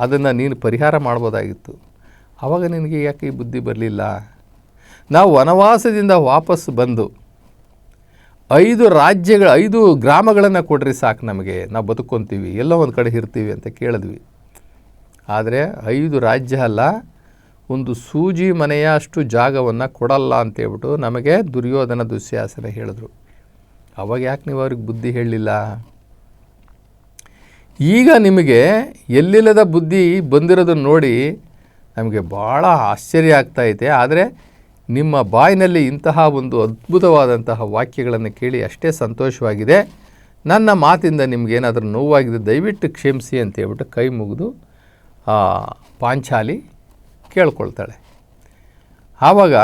ಅದನ್ನು ನೀನು ಪರಿಹಾರ ಮಾಡ್ಬೋದಾಗಿತ್ತು. ಆವಾಗ ನಿನಗೆ ಯಾಕೆ ಈ ಬುದ್ಧಿ ಬರಲಿಲ್ಲ? ನಾವು ವನವಾಸದಿಂದ ವಾಪಸ್ ಬಂದು ಐದು ರಾಜ್ಯಗಳ, ಐದು ಗ್ರಾಮಗಳನ್ನು ಕೊಡ್ರಿ ಸಾಕು ನಮಗೆ. ನಾವು ಬದುಕೊಂತೀವಿ, ಎಲ್ಲೋ ಒಂದು ಕಡೆ ಇರ್ತೀವಿ ಅಂತ ಕೇಳಿದ್ವಿ. ಆದರೆ ಐದು ರಾಜ್ಯ ಅಲ್ಲ ಒಂದು ಸೂಜಿ ಮನೆಯ ಅಷ್ಟು ಜಾಗವನ್ನು ಕೊಡಲ್ಲ ಅಂತೇಳ್ಬಿಟ್ಟು ನಮಗೆ ದುರ್ಯೋಧನ ದುಸ್ಯಾಸನ ಹೇಳಿದ್ರು. ಅವಾಗ ಯಾಕೆ ನೀವು ಅವ್ರಿಗೆ ಬುದ್ಧಿ ಹೇಳಲಿಲ್ಲ ಈಗ ನಿಮಗೆ ಎಲ್ಲಿಲ್ಲದ ಬುದ್ಧಿ ಬಂದಿರೋದನ್ನು ನೋಡಿ ನಮಗೆ ಭಾಳ ಆಶ್ಚರ್ಯ ಆಗ್ತಾಯಿದೆ ಆದರೆ ನಿಮ್ಮ ಬಾಯಿನಲ್ಲಿ ಇಂತಹ ಒಂದು ಅದ್ಭುತವಾದಂತಹ ವಾಕ್ಯಗಳನ್ನು ಕೇಳಿ ಅಷ್ಟೇ ಸಂತೋಷವಾಗಿದೆ. ನನ್ನ ಮಾತಿಂದ ನಿಮಗೇನಾದರೂ ನೋವಾಗಿದೆ, ದಯವಿಟ್ಟು ಕ್ಷಮಿಸಿ ಅಂತ ಹೇಳ್ಬಿಟ್ಟು ಕೈ ಮುಗಿದು ಪಾಂಚಾಲಿ ಕೇಳ್ಕೊಳ್ತಾಳೆ. ಆವಾಗ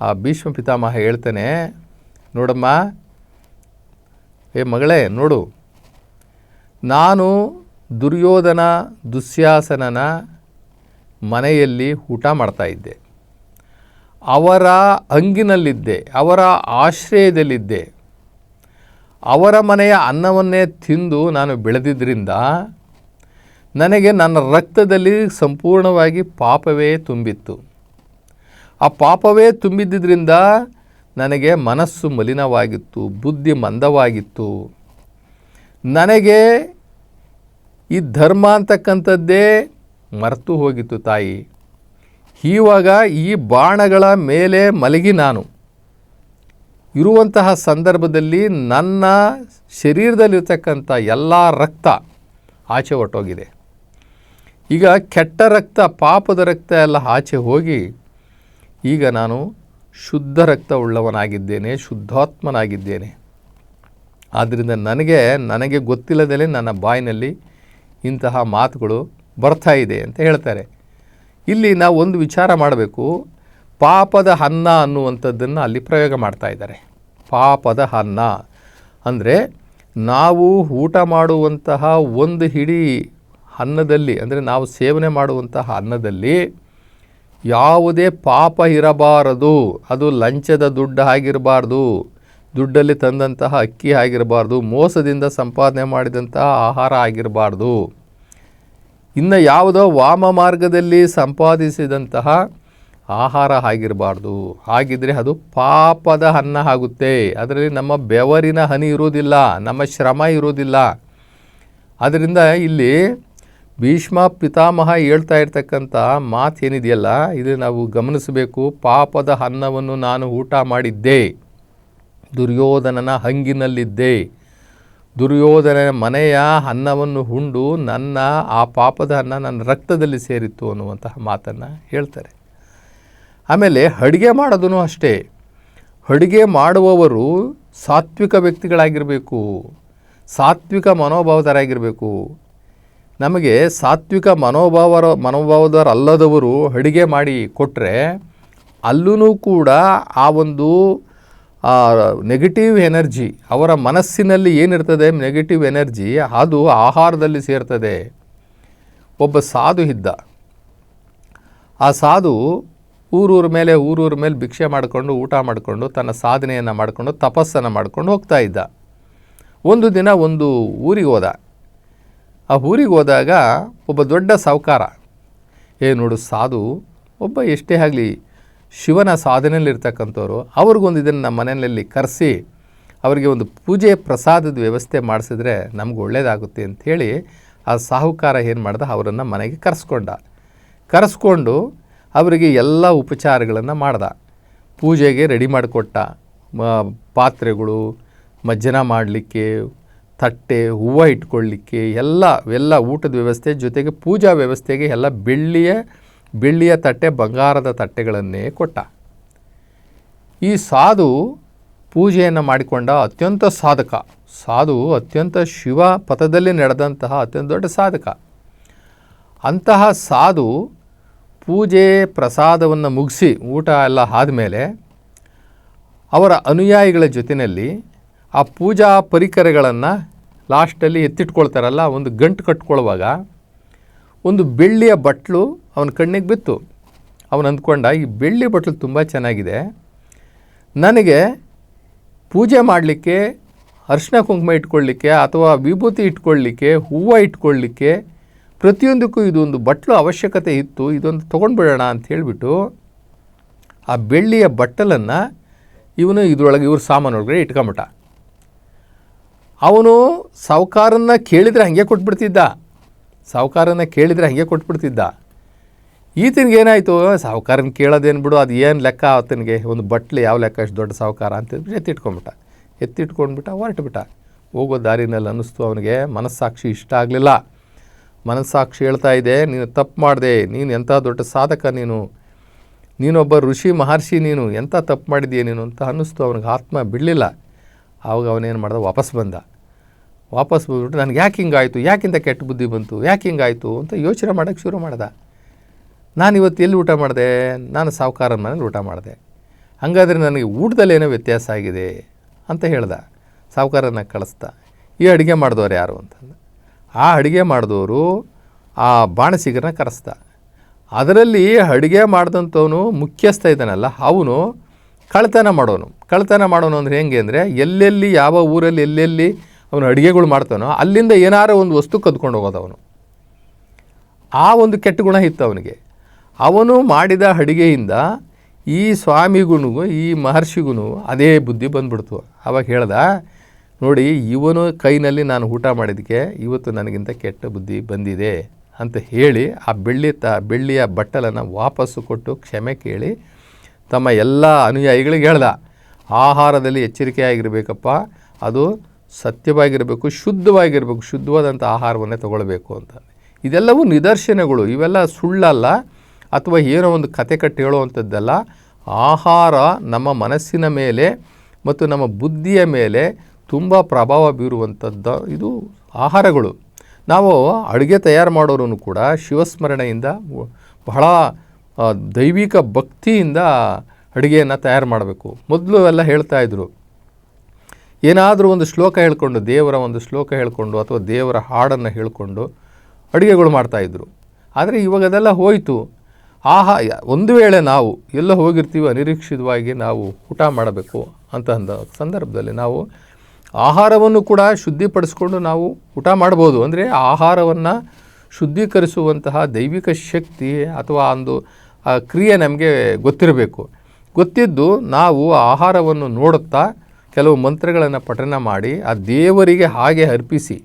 ಆ ಭೀಷ್ಮ ಪಿತಾಮಹ ಹೇಳ್ತಾನೆ, ನೋಡಮ್ಮ ಏ ಮಗಳೇ, ನೋಡು, ನಾನು ದುರ್ಯೋಧನ ದುಶ್ಯಾಸನನ ಮನೆಯಲ್ಲಿ ಊಟ ಮಾಡ್ತಾಯಿದ್ದೆ ಅವರ ಅಂಗಿನಲ್ಲಿದ್ದೆ, ಅವರ ಆಶ್ರಯದಲ್ಲಿದ್ದೆ. ಅವರ ಮನೆಯ ಅನ್ನವನ್ನೇ ತಿಂದು ನಾನು ಬೆಳೆದಿದ್ದರಿಂದ ನನಗೆ ನನ್ನ ರಕ್ತದಲ್ಲಿ ಸಂಪೂರ್ಣವಾಗಿ ಪಾಪವೇ ತುಂಬಿತ್ತು. ಆ ಪಾಪವೇ ತುಂಬಿದ್ದರಿಂದ ನನಗೆ ಮನಸ್ಸು ಮಲಿನವಾಗಿತ್ತು, ಬುದ್ಧಿ ಮಂದವಾಗಿತ್ತು. ನನಗೆ ಈ ಧರ್ಮ ಅಂತಕ್ಕಂಥದ್ದೇ ಮರೆತು ಹೋಗಿತ್ತು ತಾಯಿ. ಇವಾಗ ಈ ಬಾಣಗಳ ಮೇಲೆ ಮಲಗಿ ನಾನು. ಇರುವಂತಹ ಸಂದರ್ಭದಲ್ಲಿ ನನ್ನ ಶರೀರದಲ್ಲಿರ್ತಕ್ಕಂಥ ಎಲ್ಲ ರಕ್ತ ಆಚೆ ಹೊಟ್ಟೋಗಿದೆ ಈಗ ಕೆಟ್ಟ ರಕ್ತ, ಪಾಪದ ರಕ್ತ ಎಲ್ಲ ಆಚೆ ಹೋಗಿ, ಈಗ ನಾನು ಶುದ್ಧ ರಕ್ತ ಉಳ್ಳವನಾಗಿದ್ದೇನೆ ಶುದ್ಧಾತ್ಮನಾಗಿದ್ದೇನೆ. ಆದ್ದರಿಂದ ನನಗೆ ನನಗೆ ಗೊತ್ತಿಲ್ಲದಲೇ ನನ್ನ ಬಾಯಿನಲ್ಲಿ ಇಂತಹ ಮಾತುಗಳು ಬರ್ತಾ ಇದೆ ಅಂತ ಹೇಳ್ತಾರೆ. ಇಲ್ಲಿ ನಾವು ಒಂದು ವಿಚಾರ ಮಾಡಬೇಕು. ಪಾಪದ ಅನ್ನ ಅನ್ನುವಂಥದ್ದನ್ನು ಅಲ್ಲಿ ಪ್ರಯೋಗ ಮಾಡ್ತಾ ಇದ್ದಾರೆ. ಪಾಪದ ಅನ್ನ. ಅಂದರೆ ನಾವು ಊಟ ಮಾಡುವಂತಹ ಒಂದು ಹಿಡಿ ಅನ್ನದಲ್ಲಿ, ಅಂದರೆ ನಾವು ಸೇವನೆ ಮಾಡುವಂತಹ ಅನ್ನದಲ್ಲಿ ಯಾವುದೇ ಪಾಪ ಇರಬಾರದು. ಅದು ಲಂಚದ ದುಡ್ಡು ಆಗಿರಬಾರ್ದು. ದುಡ್ಡಲ್ಲಿ ತಂದಂತಹ ಅಕ್ಕಿ ಆಗಿರಬಾರ್ದು. ಮೋಸದಿಂದ ಸಂಪಾದನೆ ಮಾಡಿದಂತಹ ಆಹಾರ ಆಗಿರಬಾರ್ದು. ಇನ್ನು ಯಾವುದೋ ವಾಮ ಮಾರ್ಗದಲ್ಲಿ ಸಂಪಾದಿಸಿದಂತಹ ಆಹಾರ ಆಗಿರಬಾರ್ದು. ಹಾಗಿದ್ರೆ ಅದು ಪಾಪದ ಅನ್ನ ಆಗುತ್ತೆ. ಅದರಲ್ಲಿ ನಮ್ಮ ಬೆವರಿನ ಹನಿ ಇರುವುದಿಲ್ಲ, ನಮ್ಮ ಶ್ರಮ ಇರುವುದಿಲ್ಲ. ಅದರಿಂದ ಇಲ್ಲಿ ಭೀಷ್ಮ ಪಿತಾಮಹ ಹೇಳ್ತಾ ಇರ್ತಕ್ಕಂಥ ಮಾತೇನಿದೆಯಲ್ಲ ಇದು ನಾವು ಗಮನಿಸಬೇಕು. ಪಾಪದ ಅನ್ನವನ್ನು ನಾನು ಊಟ ಮಾಡಿದ್ದೆ. ದುರ್ಯೋಧನನ ಹಂಗಿನಲ್ಲಿದ್ದೆ. ದುರ್ಯೋಧನನ ಮನೆಯ ಅನ್ನವನ್ನು ಉಂಡು ನನ್ನ ಆ ಪಾಪದ ಅನ್ನ ನನ್ನ ರಕ್ತದಲ್ಲಿ ಸೇರಿತ್ತು ಅನ್ನುವಂತಹ ಮಾತನ್ನು ಹೇಳ್ತಾರೆ. ಆಮೇಲೆ ಅಡುಗೆ ಮಾಡೋದೂ ಅಷ್ಟೇ. ಅಡುಗೆ ಮಾಡುವವರು ಸಾತ್ವಿಕ ವ್ಯಕ್ತಿಗಳಾಗಿರಬೇಕು, ಸಾತ್ವಿಕ ಮನೋಭಾವದರಾಗಿರಬೇಕು ನಮಗೆ ಸಾತ್ವಿಕ ಮನೋಭಾವರ ಮನೋಭಾವದವರಲ್ಲದವರು ಅಡುಗೆ ಮಾಡಿ ಕೊಟ್ಟರೆ ಅಲ್ಲೂ ಕೂಡ ಆ ಒಂದು ನೆಗೆಟಿವ್ ಎನರ್ಜಿ ಅವರ ಮನಸ್ಸಿನಲ್ಲಿ ಏನಿರ್ತದೆ ನೆಗೆಟಿವ್ ಎನರ್ಜಿ ಅದು ಆಹಾರದಲ್ಲಿ ಸೇರ್ತದೆ. ಒಬ್ಬ ಸಾಧು ಇದ್ದ. ಆ ಸಾಧು ಊರೂರ ಮೇಲೆ ಊರೂರ ಮೇಲೆ ಭಿಕ್ಷೆ ಮಾಡಿಕೊಂಡು, ಊಟ ಮಾಡಿಕೊಂಡು, ತನ್ನ ಸಾಧನೆಯನ್ನು ಮಾಡಿಕೊಂಡು, ತಪಸ್ಸನ್ನು ಮಾಡ್ಕೊಂಡು ಹೋಗ್ತಾ ಇದ್ದ. ಒಂದು ದಿನ ಒಂದು ಊರಿಗೆ ಹೋದ. ಆ ಊರಿಗೆ ಹೋದಾಗ ಒಬ್ಬ ದೊಡ್ಡ ಸಾಹುಕಾರ ಏ ನೋಡು ಸಾಧು, ಒಬ್ಬ ಎಷ್ಟೇ ಆಗಲಿ ಶಿವನ ಸಾಧನೆಯಲ್ಲಿರ್ತಕ್ಕಂಥವ್ರು, ಅವ್ರಿಗೊಂದು ಇದನ್ನು ನಮ್ಮ ಮನೆಯಲ್ಲಿ ಕರೆಸಿ, ಅವರಿಗೆ ಒಂದು ಪೂಜೆ ಪ್ರಸಾದದ ವ್ಯವಸ್ಥೆ ಮಾಡಿಸಿದ್ರೆ ನಮ್ಗೆ ಒಳ್ಳೆಯದಾಗುತ್ತೆ ಅಂಥೇಳಿ ಆ ಸಾಹುಕಾರ ಏನು ಮಾಡ್ದ? ಅವರನ್ನು ಮನೆಗೆ ಕರೆಸ್ಕೊಂಡ. ಕರೆಸ್ಕೊಂಡು ಅವರಿಗೆ ಎಲ್ಲ ಉಪಚಾರಗಳನ್ನು ಮಾಡ್ದ. ಪೂಜೆಗೆ ರೆಡಿ ಮಾಡಿಕೊಟ್ಟ ಪಾತ್ರೆಗಳು, ಮಜ್ಜನ ಮಾಡಲಿಕ್ಕೆ ತಟ್ಟೆ, ಹೂವು ಇಟ್ಕೊಳ್ಳಿಕ್ಕೆ, ಎಲ್ಲ ಎಲ್ಲ ಊಟದ ವ್ಯವಸ್ಥೆ ಜೊತೆಗೆ ಪೂಜಾ ವ್ಯವಸ್ಥೆಗೆ ಎಲ್ಲ ಬೆಳ್ಳಿಯ ಬೆಳ್ಳಿಯ ತಟ್ಟೆ ಬಂಗಾರದ ತಟ್ಟೆಗಳನ್ನೇ ಕೊಟ್ಟ. ಈ ಸಾಧು ಪೂಜೆಯನ್ನು ಮಾಡಿಕೊಂಡ ಅತ್ಯಂತ ಸಾಧಕ. ಸಾಧು ಅತ್ಯಂತ ಶಿವ ಪಥದಲ್ಲಿ ನಡೆದಂತಹ ಅತ್ಯಂತ ದೊಡ್ಡ ಸಾಧಕ. ಅಂತಹ ಸಾಧು ಪೂಜೆ ಪ್ರಸಾದವನ್ನು ಮುಗಿಸಿ ಊಟ ಎಲ್ಲ ಆದಮೇಲೆ ಅವರ ಅನುಯಾಯಿಗಳ ಜೊತೆಯಲ್ಲಿ ಆ ಪೂಜಾ ಪರಿಕರಗಳನ್ನು ಲಾಸ್ಟಲ್ಲಿ ಎತ್ತಿಟ್ಕೊಳ್ತಾರಲ್ಲ, ಒಂದು ಗಂಟು ಕಟ್ಕೊಳ್ಳುವಾಗ ಒಂದು ಬೆಳ್ಳಿಯ ಬಟ್ಲು ಅವನ ಕಣ್ಣಿಗೆ ಬಿತ್ತು. ಅವನು ಅಂದ್ಕೊಂಡ, ಈ ಬೆಳ್ಳಿ ಬಟ್ಲು ತುಂಬ ಚೆನ್ನಾಗಿದೆ. ನನಗೆ ಪೂಜೆ ಮಾಡಲಿಕ್ಕೆ, ಅರಿಶಿನ ಕುಂಕುಮ ಇಟ್ಕೊಳ್ಳಿಕ್ಕೆ ಅಥವಾ ವಿಭೂತಿ ಇಟ್ಕೊಳ್ಳಿಕ್ಕೆ, ಹೂವು ಇಟ್ಕೊಳ್ಳಿಕ್ಕೆ ಪ್ರತಿಯೊಂದಕ್ಕೂ ಇದೊಂದು ಬಟ್ಲು ಅವಶ್ಯಕತೆ ಇತ್ತು, ಇದೊಂದು ತೊಗೊಂಡ್ಬಿಡೋಣ ಅಂತ ಹೇಳಿಬಿಟ್ಟು ಆ ಬೆಳ್ಳಿಯ ಬಟ್ಟಲನ್ನು ಇವನು ಇದರೊಳಗೆ ಇವ್ರ ಸಾಮಾನೊಳಗಡೆ ಇಟ್ಕೊಂಬಿಟ್ಟ. ಅವನು ಸಾವುಕಾರನ್ನ ಕೇಳಿದರೆ ಹಾಗೆ ಕೊಟ್ಬಿಡ್ತಿದ್ದ. ಸಾವುಕಾರನ್ನ ಕೇಳಿದರೆ ಹಾಗೆ ಕೊಟ್ಬಿಡ್ತಿದ್ದ. ಈತನಿಗೆ ಏನಾಯಿತು? ಸಾವುಕಾರನ ಕೇಳೋದೇನು ಬಿಡು, ಅದು ಏನು ಲೆಕ್ಕ ಆತನಿಗೆ? ಒಂದು ಬಟ್ಲೆ ಯಾವ ಲೆಕ್ಕ? ಅಷ್ಟು ದೊಡ್ಡ ಸಾವುಕಾರ ಅಂತ ಎತ್ತಿಟ್ಕೊಂಡ್ಬಿಟ್ಟ. ಎತ್ತಿಟ್ಕೊಂಡ್ಬಿಟ್ಟ, ಹೊರಟುಬಿಟ್ಟ. ಹೋಗೋ ದಾರಿನಲ್ಲಿ ಅನ್ನಿಸ್ತು ಅವನಿಗೆ, ಮನಸ್ಸಾಕ್ಷಿ ಇಷ್ಟ ಆಗಲಿಲ್ಲ. ಮನಸ್ಸಾಕ್ಷಿ ಹೇಳ್ತಾ ಇದೆ, ನೀನು ತಪ್ಪು ಮಾಡಿದೆ, ನೀನು ಎಂಥ ದೊಡ್ಡ ಸಾಧಕ ನೀನು? ನೀನೊಬ್ಬ ಋಷಿ ಮಹರ್ಷಿ ನೀನು, ಎಂಥ ತಪ್ಪು ಮಾಡಿದೀಯ ನೀನು ಅಂತ ಅನ್ನಿಸ್ತು ಅವನಿಗೆ, ಆತ್ಮ ಬಿಡಲಿಲ್ಲ. ಆವಾಗ ಅವನೇನು ಮಾಡ್ದ? ವಾಪಸ್ ಬಂದ. ವಾಪಸ್ ಬಂದ್ಬಿಟ್ಟು ನನಗೆ ಯಾಕೆ ಹಿಂಗಾಯಿತು? ಯಾಕಿಂತ ಕೆಟ್ಟ ಬುದ್ಧಿ ಬಂತು? ಯಾಕೆ ಹಿಂಗಾಯಿತು ಅಂತ ಯೋಚನೆ ಮಾಡೋಕ್ಕೆ ಶುರು ಮಾಡ್ದ. ನಾನು ಇವತ್ತು ಎಲ್ಲಿ ಊಟ ಮಾಡಿದೆ? ನಾನು ಸಾವುಕಾರನ ಮನೇಲಿ ಊಟ ಮಾಡಿದೆ. ಹಾಗಾದರೆ ನನಗೆ ಊಟದಲ್ಲಿ ಏನೋ ವ್ಯತ್ಯಾಸ ಆಗಿದೆ ಅಂತ ಹೇಳ್ದ. ಸಾವುಕಾರನ ಕಳಿಸ್ದ. ಈ ಅಡುಗೆ ಮಾಡಿದವ್ರು ಯಾರು ಅಂತಂದ. ಆ ಅಡುಗೆ ಮಾಡಿದವರು ಆ ಬಾಣಸಿಗರನ್ನ ಕರೆಸ್ದ. ಅದರಲ್ಲಿ ಅಡುಗೆ ಮಾಡಿದಂಥವನು ಮುಖ್ಯಸ್ಥ ಇದ್ದಾನಲ್ಲ, ಅವನು ಕಳ್ತನ ಮಾಡೋನು. ಕಳ್ತನ ಮಾಡೋನು ಅಂದರೆ ಹೆಂಗೆ ಅಂದರೆ ಎಲ್ಲೆಲ್ಲಿ, ಯಾವ ಊರಲ್ಲಿ ಎಲ್ಲೆಲ್ಲಿ ಅವನು ಅಡುಗೆಗಳು ಮಾಡ್ತಾನೋ ಅಲ್ಲಿಂದ ಏನಾರೋ ಒಂದು ವಸ್ತು ಕದ್ಕೊಂಡು ಹೋಗೋದು ಆ ಒಂದು ಕೆಟ್ಟ ಗುಣ ಇತ್ತು ಅವನಿಗೆ. ಅವನು ಮಾಡಿದ ಅಡುಗೆಯಿಂದ ಈ ಸ್ವಾಮಿಗೂ ಈ ಮಹರ್ಷಿಗೂ ಅದೇ ಬುದ್ಧಿ ಬಂದ್ಬಿಡ್ತು. ಅವಾಗ ಹೇಳ್ದ, ನೋಡಿ, ಇವನು ಕೈನಲ್ಲಿ ನಾನು ಊಟ ಮಾಡಿದ್ದಕ್ಕೆ ಇವತ್ತು ನನಗಿಂತ ಕೆಟ್ಟ ಬುದ್ಧಿ ಬಂದಿದೆ. ಅಂತ ಹೇಳಿ ಆ ಬೆಳ್ಳಿ ತ, ಬೆಳ್ಳಿಯ ಬಟ್ಟಲನ್ನು ವಾಪಸ್ಸು ಕೊಟ್ಟು ಕ್ಷಮೆ ಕೇಳಿ ತಮ್ಮ ಎಲ್ಲ ಅನುಯಾಯಿಗಳಿಗೆ ಹೇಳ್ದ, ಆಹಾರದಲ್ಲಿ ಎಚ್ಚರಿಕೆಯಾಗಿರಬೇಕಪ್ಪ, ಅದು ಸತ್ಯವಾಗಿರಬೇಕು, ಶುದ್ಧವಾಗಿರಬೇಕು ಶುದ್ಧವಾದಂಥ ಆಹಾರವನ್ನೇ ತಗೊಳ್ಬೇಕು ಅಂತ. ಇದೆಲ್ಲವೂ ನಿದರ್ಶನಗಳು, ಇವೆಲ್ಲ ಸುಳ್ಳಲ್ಲ, ಅಥವಾ ಏನೋ ಒಂದು ಕತೆ ಕಟ್ಟಿ ಹೇಳುವಂಥದ್ದಲ್ಲ ಆಹಾರ ನಮ್ಮ ಮನಸ್ಸಿನ ಮೇಲೆ ಮತ್ತು ನಮ್ಮ ಬುದ್ಧಿಯ ಮೇಲೆ ತುಂಬ ಪ್ರಭಾವ ಬೀರುವಂಥದ್ದು ಇದು ಆಹಾರಗಳು. ನಾವು ಅಡುಗೆ ತಯಾರು ಮಾಡೋರು ಕೂಡ ಶಿವಸ್ಮರಣೆಯಿಂದ ಬಹಳ ದೈವಿಕ ಭಕ್ತಿಯಿಂದ ಅಡುಗೆಯನ್ನು ತಯಾರು ಮಾಡಬೇಕು. ಮೊದಲು ಎಲ್ಲ ಹೇಳ್ತಾ ಇದ್ರು. ಏನಾದರೂ ಒಂದು ಶ್ಲೋಕ ಹೇಳ್ಕೊಂಡು, ದೇವರ ಒಂದು ಶ್ಲೋಕ ಹೇಳ್ಕೊಂಡು ಅಥವಾ ದೇವರ ಹಾಡನ್ನು ಹೇಳಿಕೊಂಡು ಅಡುಗೆಗಳು ಮಾಡ್ತಾಯಿದ್ರು ಆದರೆ ಇವಾಗ ಅದೆಲ್ಲ ಹೋಯಿತು. ಆಹಾ ಒಂದು ವೇಳೆ ನಾವು ಎಲ್ಲ ಹೋಗಿರ್ತೀವಿ ಅನಿರೀಕ್ಷಿತವಾಗಿ ನಾವು ಊಟ ಮಾಡಬೇಕು ಅಂತ ಅಂದ ಸಂದರ್ಭದಲ್ಲಿ ನಾವು ಆಹಾರವನ್ನು ಕೂಡ ಶುದ್ಧಿಪಡಿಸ್ಕೊಂಡು ನಾವು ಊಟ ಮಾಡ್ಬೋದು. ಅಂದರೆ ಆಹಾರವನ್ನು ಶುದ್ಧೀಕರಿಸುವಂತಹ ದೈವಿಕ ಶಕ್ತಿ ಅಥವಾ ಒಂದು ಆ ಕ್ರಿಯೆ ನಮಗೆ ಗೊತ್ತಿರಬೇಕು. ಗೊತ್ತಿದ್ದು ನಾವು ಆಹಾರವನ್ನು ನೋಡುತ್ತಾ ಕೆಲವು ಮಂತ್ರಗಳನ್ನು ಪಠನ ಮಾಡಿ ಆ ದೇವರಿಗೆ ಹಾಗೆ ಅರ್ಪಿಸಿ.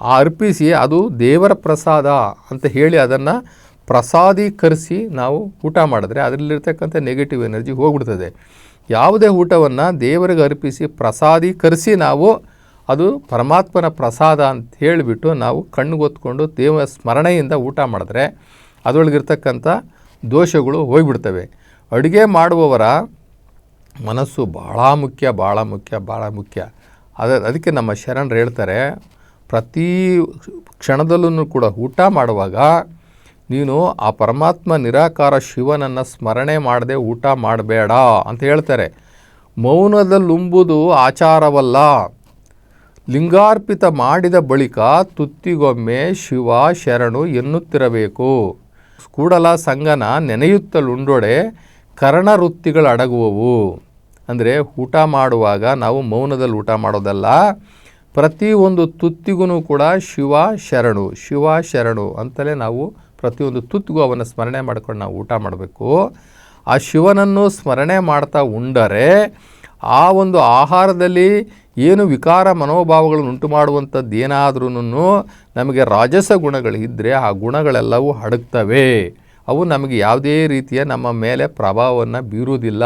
ಆ ಅರ್ಪಿಸಿ ಅದು ದೇವರ ಪ್ರಸಾದ ಅಂತ ಹೇಳಿ ಅದನ್ನು ಪ್ರಸಾದೀಕರಿಸಿ ನಾವು ಊಟ ಮಾಡಿದ್ರೆ ಅದರಲ್ಲಿರ್ತಕ್ಕಂಥ ನೆಗೆಟಿವ್ ಎನರ್ಜಿ ಹೋಗ್ಬಿಡ್ತದೆ. ಯಾವುದೇ ಊಟವನ್ನು ದೇವರಿಗೆ ಅರ್ಪಿಸಿ ಪ್ರಸಾದೀಕರಿಸಿ ನಾವು ಅದು ಪರಮಾತ್ಮನ ಪ್ರಸಾದ ಅಂತ ಹೇಳಿಬಿಟ್ಟು ನಾವು ಕಣ್ಣುಗೊತ್ಕೊಂಡು ದೇವ ಸ್ಮರಣೆಯಿಂದ ಊಟ ಮಾಡಿದ್ರೆ ಅದರೊಳಗಿರ್ತಕ್ಕಂಥ ದೋಷಗಳು ಹೋಗ್ಬಿಡ್ತವೆ. ಅಡುಗೆ ಮಾಡುವವರ ಮನಸ್ಸು ಭಾಳ ಮುಖ್ಯ ಭಾಳ ಮುಖ್ಯ ಭಾಳ ಮುಖ್ಯ. ಅದ, ಅದಕ್ಕೆ ನಮ್ಮ ಶರಣರು ಹೇಳ್ತಾರೆ, ಪ್ರತಿ ಕ್ಷಣದಲ್ಲೂ ಕೂಡ ಊಟ ಮಾಡುವಾಗ ನೀನು ಆ ಪರಮಾತ್ಮ ನಿರಾಕಾರ ಶಿವನನ್ನು ಸ್ಮರಣೆ ಮಾಡದೆ ಊಟ ಮಾಡಬೇಡ ಅಂತ ಹೇಳ್ತಾರೆ. ಮೌನದಲ್ಲುಂಬುದು ಆಚಾರವಲ್ಲ. ಲಿಂಗಾರ್ಪಿತ ಮಾಡಿದ ಬಳಿಕ ತುತ್ತಿಗೊಮ್ಮೆ ಶಿವ ಶರಣು ಎನ್ನುತ್ತಿರಬೇಕು. ಕೂಡಲ ಸಂಗನ ನೆನೆಯುತ್ತಲುಂಡೊಡೆ ಕರ್ಣವೃತ್ತಿಗಳು ಅಡಗುವವು. ಅಂದರೆ ಊಟ ಮಾಡುವಾಗ ನಾವು ಮೌನದಲ್ಲಿ ಊಟ ಮಾಡೋದಲ್ಲ, ಪ್ರತಿಯೊಂದು ತುತ್ತಿಗೂ ಕೂಡ ಶಿವ ಶರಣು ಶಿವ ಶರಣು ಅಂತಲೇ ನಾವು ಪ್ರತಿಯೊಂದು ತುತ್ತಿಗೂ ಅವನ ಸ್ಮರಣೆ ಮಾಡ್ಕೊಂಡು ನಾವು ಊಟ ಮಾಡಬೇಕು. ಆ ಶಿವನನ್ನು ಸ್ಮರಣೆ ಮಾಡ್ತಾ ಉಂಡರೆ ಆ ಒಂದು ಆಹಾರದಲ್ಲಿ ಏನು ವಿಕಾರ ಮನೋಭಾವಗಳನ್ನು ಉಂಟು ಮಾಡುವಂಥದ್ದು ಏನಾದ್ರೂ ನಮಗೆ ರಾಜಸ ಗುಣಗಳಿದ್ದರೆ ಆ ಗುಣಗಳೆಲ್ಲವೂ ಹಡಗ್ತವೆ. ಅವು ನಮಗೆ ಯಾವುದೇ ರೀತಿಯ ನಮ್ಮ ಮೇಲೆ ಪ್ರಭಾವವನ್ನು ಬೀರುವುದಿಲ್ಲ.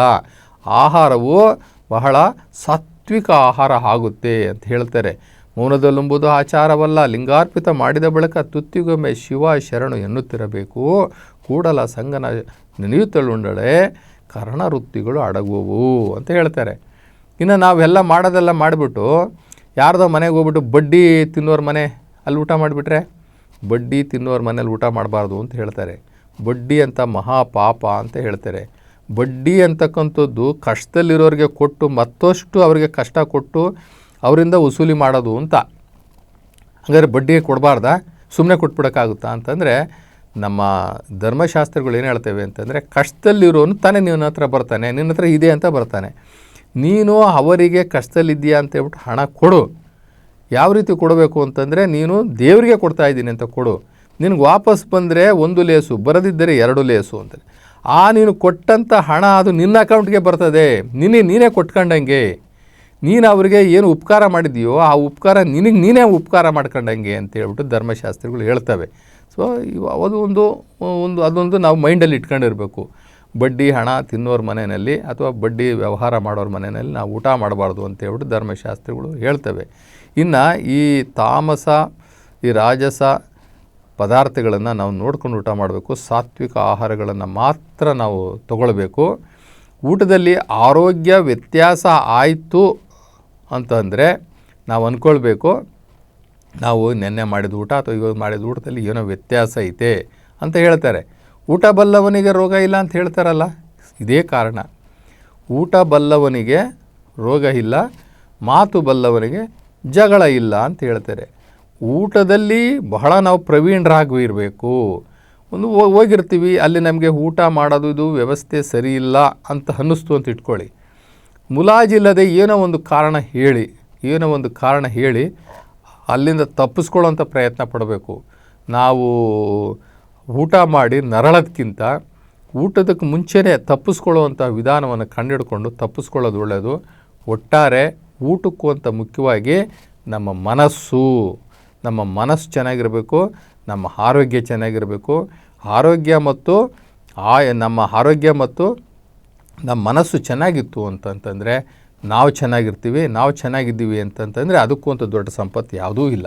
ಆಹಾರವು ಬಹಳ ಸಾತ್ವಿಕ ಆಹಾರ ಆಗುತ್ತೆ ಅಂತ ಹೇಳ್ತಾರೆ. ಮೌನದಲ್ಲುಂಬುದು ಆಚಾರವಲ್ಲ. ಲಿಂಗಾರ್ಪಿತ ಮಾಡಿದ ಬಳಿಕ ತುತ್ತಿಗೊಮ್ಮೆ ಶಿವ ಶರಣು ಎನ್ನುತ್ತಿರಬೇಕು. ಕೂಡಲ ಸಂಗನ ನೆನೆಯುತ್ತಳುಂಡಳೆ ಕರ್ಣವೃತ್ತಿಗಳು ಅಡಗುವವು ಅಂತ ಹೇಳ್ತಾರೆ. ಇನ್ನು ನಾವೆಲ್ಲ ಮಾಡೋದೆಲ್ಲ ಮಾಡಿಬಿಟ್ಟು ಯಾರ್ದೋ ಮನೆಗೆ ಹೋಗ್ಬಿಟ್ಟು ಬಡ್ಡಿ ತಿನ್ನೋರ ಮನೆ ಅಲ್ಲಿ ಊಟ ಮಾಡಿಬಿಟ್ರೆ ಬಡ್ಡಿ ತಿನ್ನೋರ ಮನೇಲಿ ಊಟ ಮಾಡಬಾರ್ದು ಅಂತ ಹೇಳ್ತಾರೆ. ಬಡ್ಡಿ ಅಂತ ಮಹಾ ಪಾಪ ಅಂತ ಹೇಳ್ತಾರೆ. ಬಡ್ಡಿ ಅಂತಕ್ಕಂಥದ್ದು ಕಷ್ಟದಲ್ಲಿರೋರಿಗೆ ಕೊಟ್ಟು ಮತ್ತಷ್ಟು ಅವರಿಗೆ ಕಷ್ಟ ಕೊಟ್ಟು ಅವರಿಂದ ವಸೂಲಿ ಮಾಡೋದು ಅಂತ. ಹಾಗಾದ್ರೆ ಬಡ್ಡಿಗೆ ಕೊಡಬಾರ್ದಾ? ಸುಮ್ಮನೆ ಕೊಟ್ಬಿಡೋಕ್ಕಾಗುತ್ತಾ ಅಂತಂದರೆ ನಮ್ಮ ಧರ್ಮಶಾಸ್ತ್ರಗಳು ಏನು ಹೇಳ್ತೇವೆ ಅಂತಂದರೆ ಕಷ್ಟದಲ್ಲಿರೋನು ತಾನೇ ನಿನ್ನ ಹತ್ರ ಬರ್ತಾನೆ, ನಿನ್ನ ಹತ್ರ ಇದೆ ಅಂತ ಬರ್ತಾನೆ. ನೀನು ಅವರಿಗೆ ಕಷ್ಟದಲ್ಲಿದ್ದೀಯಾ ಅಂತ ಹೇಳ್ಬಿಟ್ಟು ಹಣ ಕೊಡು. ಯಾವ ರೀತಿ ಕೊಡಬೇಕು ಅಂತಂದರೆ ನೀನು ದೇವರಿಗೆ ಕೊಡ್ತಾ ಇದ್ದೀನಿ ಅಂತ ಕೊಡು. ನಿನಗೆ ವಾಪಸ್ ಬಂದರೆ ಒಂದು ಲೇಸು, ಬರದಿದ್ದರೆ ಎರಡು ಲೇಸು ಅಂತ ಆ ನೀನು ಕೊಟ್ಟಂಥ ಹಣ ಅದು ನಿನ್ನ ಅಕೌಂಟ್ಗೆ ಬರ್ತದೆ. ನಿನ್ನೆ ನೀನೇ ಕೊಟ್ಕೊಂಡಂಗೆ. ನೀನು ಅವರಿಗೆ ಏನು ಉಪಕಾರ ಮಾಡಿದೆಯೋ ಆ ಉಪಕಾರ ನಿನಗೆ ನೀನೇ ಉಪಕಾರ ಮಾಡ್ಕೊಂಡಂಗೆ ಅಂತ ಹೇಳ್ಬಿಟ್ಟು ಧರ್ಮಶಾಸ್ತ್ರಗಳು ಹೇಳ್ತವೆ. ಸೊ ಅದು ಒಂದು ಒಂದು, ಅದೊಂದು ನಾವು ಮೈಂಡಲ್ಲಿ ಇಟ್ಕೊಂಡಿರಬೇಕು. ಬಡ್ಡಿ ಹಣ ತಿನ್ನೋರ ಮನೆಯಲ್ಲಿ ಅಥವಾ ಬಡ್ಡಿ ವ್ಯವಹಾರ ಮಾಡೋರ ಮನೆಯಲ್ಲಿ ನಾವು ಊಟ ಮಾಡಬಾರ್ದು ಅಂತ ಹೇಳ್ಬಿಟ್ಟು ಧರ್ಮಶಾಸ್ತ್ರಗಳು ಹೇಳ್ತವೆ. ಇನ್ನು ಈ ತಾಮಸ, ಈ ರಾಜಸ ಪದಾರ್ಥಗಳನ್ನು ನಾವು ನೋಡ್ಕೊಂಡು ಊಟ ಮಾಡಬೇಕು. ಸಾತ್ವಿಕ ಆಹಾರಗಳನ್ನು ಮಾತ್ರ ನಾವು ತಗೊಳ್ಬೇಕು. ಊಟದಲ್ಲಿ ಆರೋಗ್ಯ ವ್ಯತ್ಯಾಸ ಆಯಿತು ಅಂತಂದರೆ ನಾವು ಅಂದ್ಕೊಳ್ಬೇಕು ನಾವು ನಿನ್ನೆ ಮಾಡಿದ ಊಟ ಅಥವಾ ಇವಾಗ ಮಾಡಿದ ಊಟದಲ್ಲಿ ಏನೋ ವ್ಯತ್ಯಾಸ ಐತೆ ಅಂತ ಹೇಳ್ತಾರೆ. ಊಟ ಬಲ್ಲವನಿಗೆ ರೋಗ ಇಲ್ಲ ಅಂತ ಹೇಳ್ತಾರಲ್ಲ, ಇದೇ ಕಾರಣ. ಊಟ ಬಲ್ಲವನಿಗೆ ರೋಗ ಇಲ್ಲ, ಮಾತು ಬಲ್ಲವನಿಗೆ ಜಗಳ ಇಲ್ಲ ಅಂತ ಹೇಳ್ತಾರೆ. ಊಟದಲ್ಲಿ ಬಹಳ ನಾವು ಪ್ರವೀಣರಾಗಿ ಇರಬೇಕು. ಒಂದು ಹೋಗಿರ್ತೀವಿ, ಅಲ್ಲಿ ನಮಗೆ ಊಟ ಮಾಡೋದು ಇದು ವ್ಯವಸ್ಥೆ ಸರಿ ಇಲ್ಲ ಅಂತ ಅನ್ನಿಸ್ತು ಅಂತ ಇಟ್ಕೊಳ್ಳಿ. ಮುಲಾಜಿಲ್ಲದೆ ಏನೋ ಒಂದು ಕಾರಣ ಹೇಳಿ, ಏನೋ ಒಂದು ಕಾರಣ ಹೇಳಿ ಅಲ್ಲಿಂದ ತಪ್ಪಿಸ್ಕೊಳ್ಳೋಂಥ ಪ್ರಯತ್ನ ಪಡಬೇಕು. ನಾವು ಊಟ ಮಾಡಿ ನರಳೋದ್ಕಿಂತ ಊಟದಕ್ಕೆ ಮುಂಚೆನೇ ತಪ್ಪಿಸ್ಕೊಳ್ಳುವಂಥ ವಿಧಾನವನ್ನು ಕಂಡುಹಿಡ್ಕೊಂಡು ತಪ್ಪಿಸ್ಕೊಳ್ಳೋದು ಒಳ್ಳೆಯದು ಒಟ್ಟಾರೆ ಊಟಕ್ಕೂ ಅಂತ ಮುಖ್ಯವಾಗಿ ನಮ್ಮ ಮನಸ್ಸು ನಮ್ಮ ಮನಸ್ಸು ಚೆನ್ನಾಗಿರಬೇಕು, ನಮ್ಮ ಆರೋಗ್ಯ ಚೆನ್ನಾಗಿರಬೇಕು. ಆರೋಗ್ಯ ಮತ್ತು ಆ ನಮ್ಮ ಆರೋಗ್ಯ ಮತ್ತು ನಮ್ಮ ಮನಸ್ಸು ಚೆನ್ನಾಗಿತ್ತು ಅಂತಂತಂದರೆ ನಾವು ಚೆನ್ನಾಗಿರ್ತೀವಿ, ನಾವು ಚೆನ್ನಾಗಿದ್ದೀವಿ ಅಂತಂತಂದರೆ ಅದಕ್ಕೂ ಅಂತ ದೊಡ್ಡ ಸಂಪತ್ತು ಯಾವುದೂ ಇಲ್ಲ.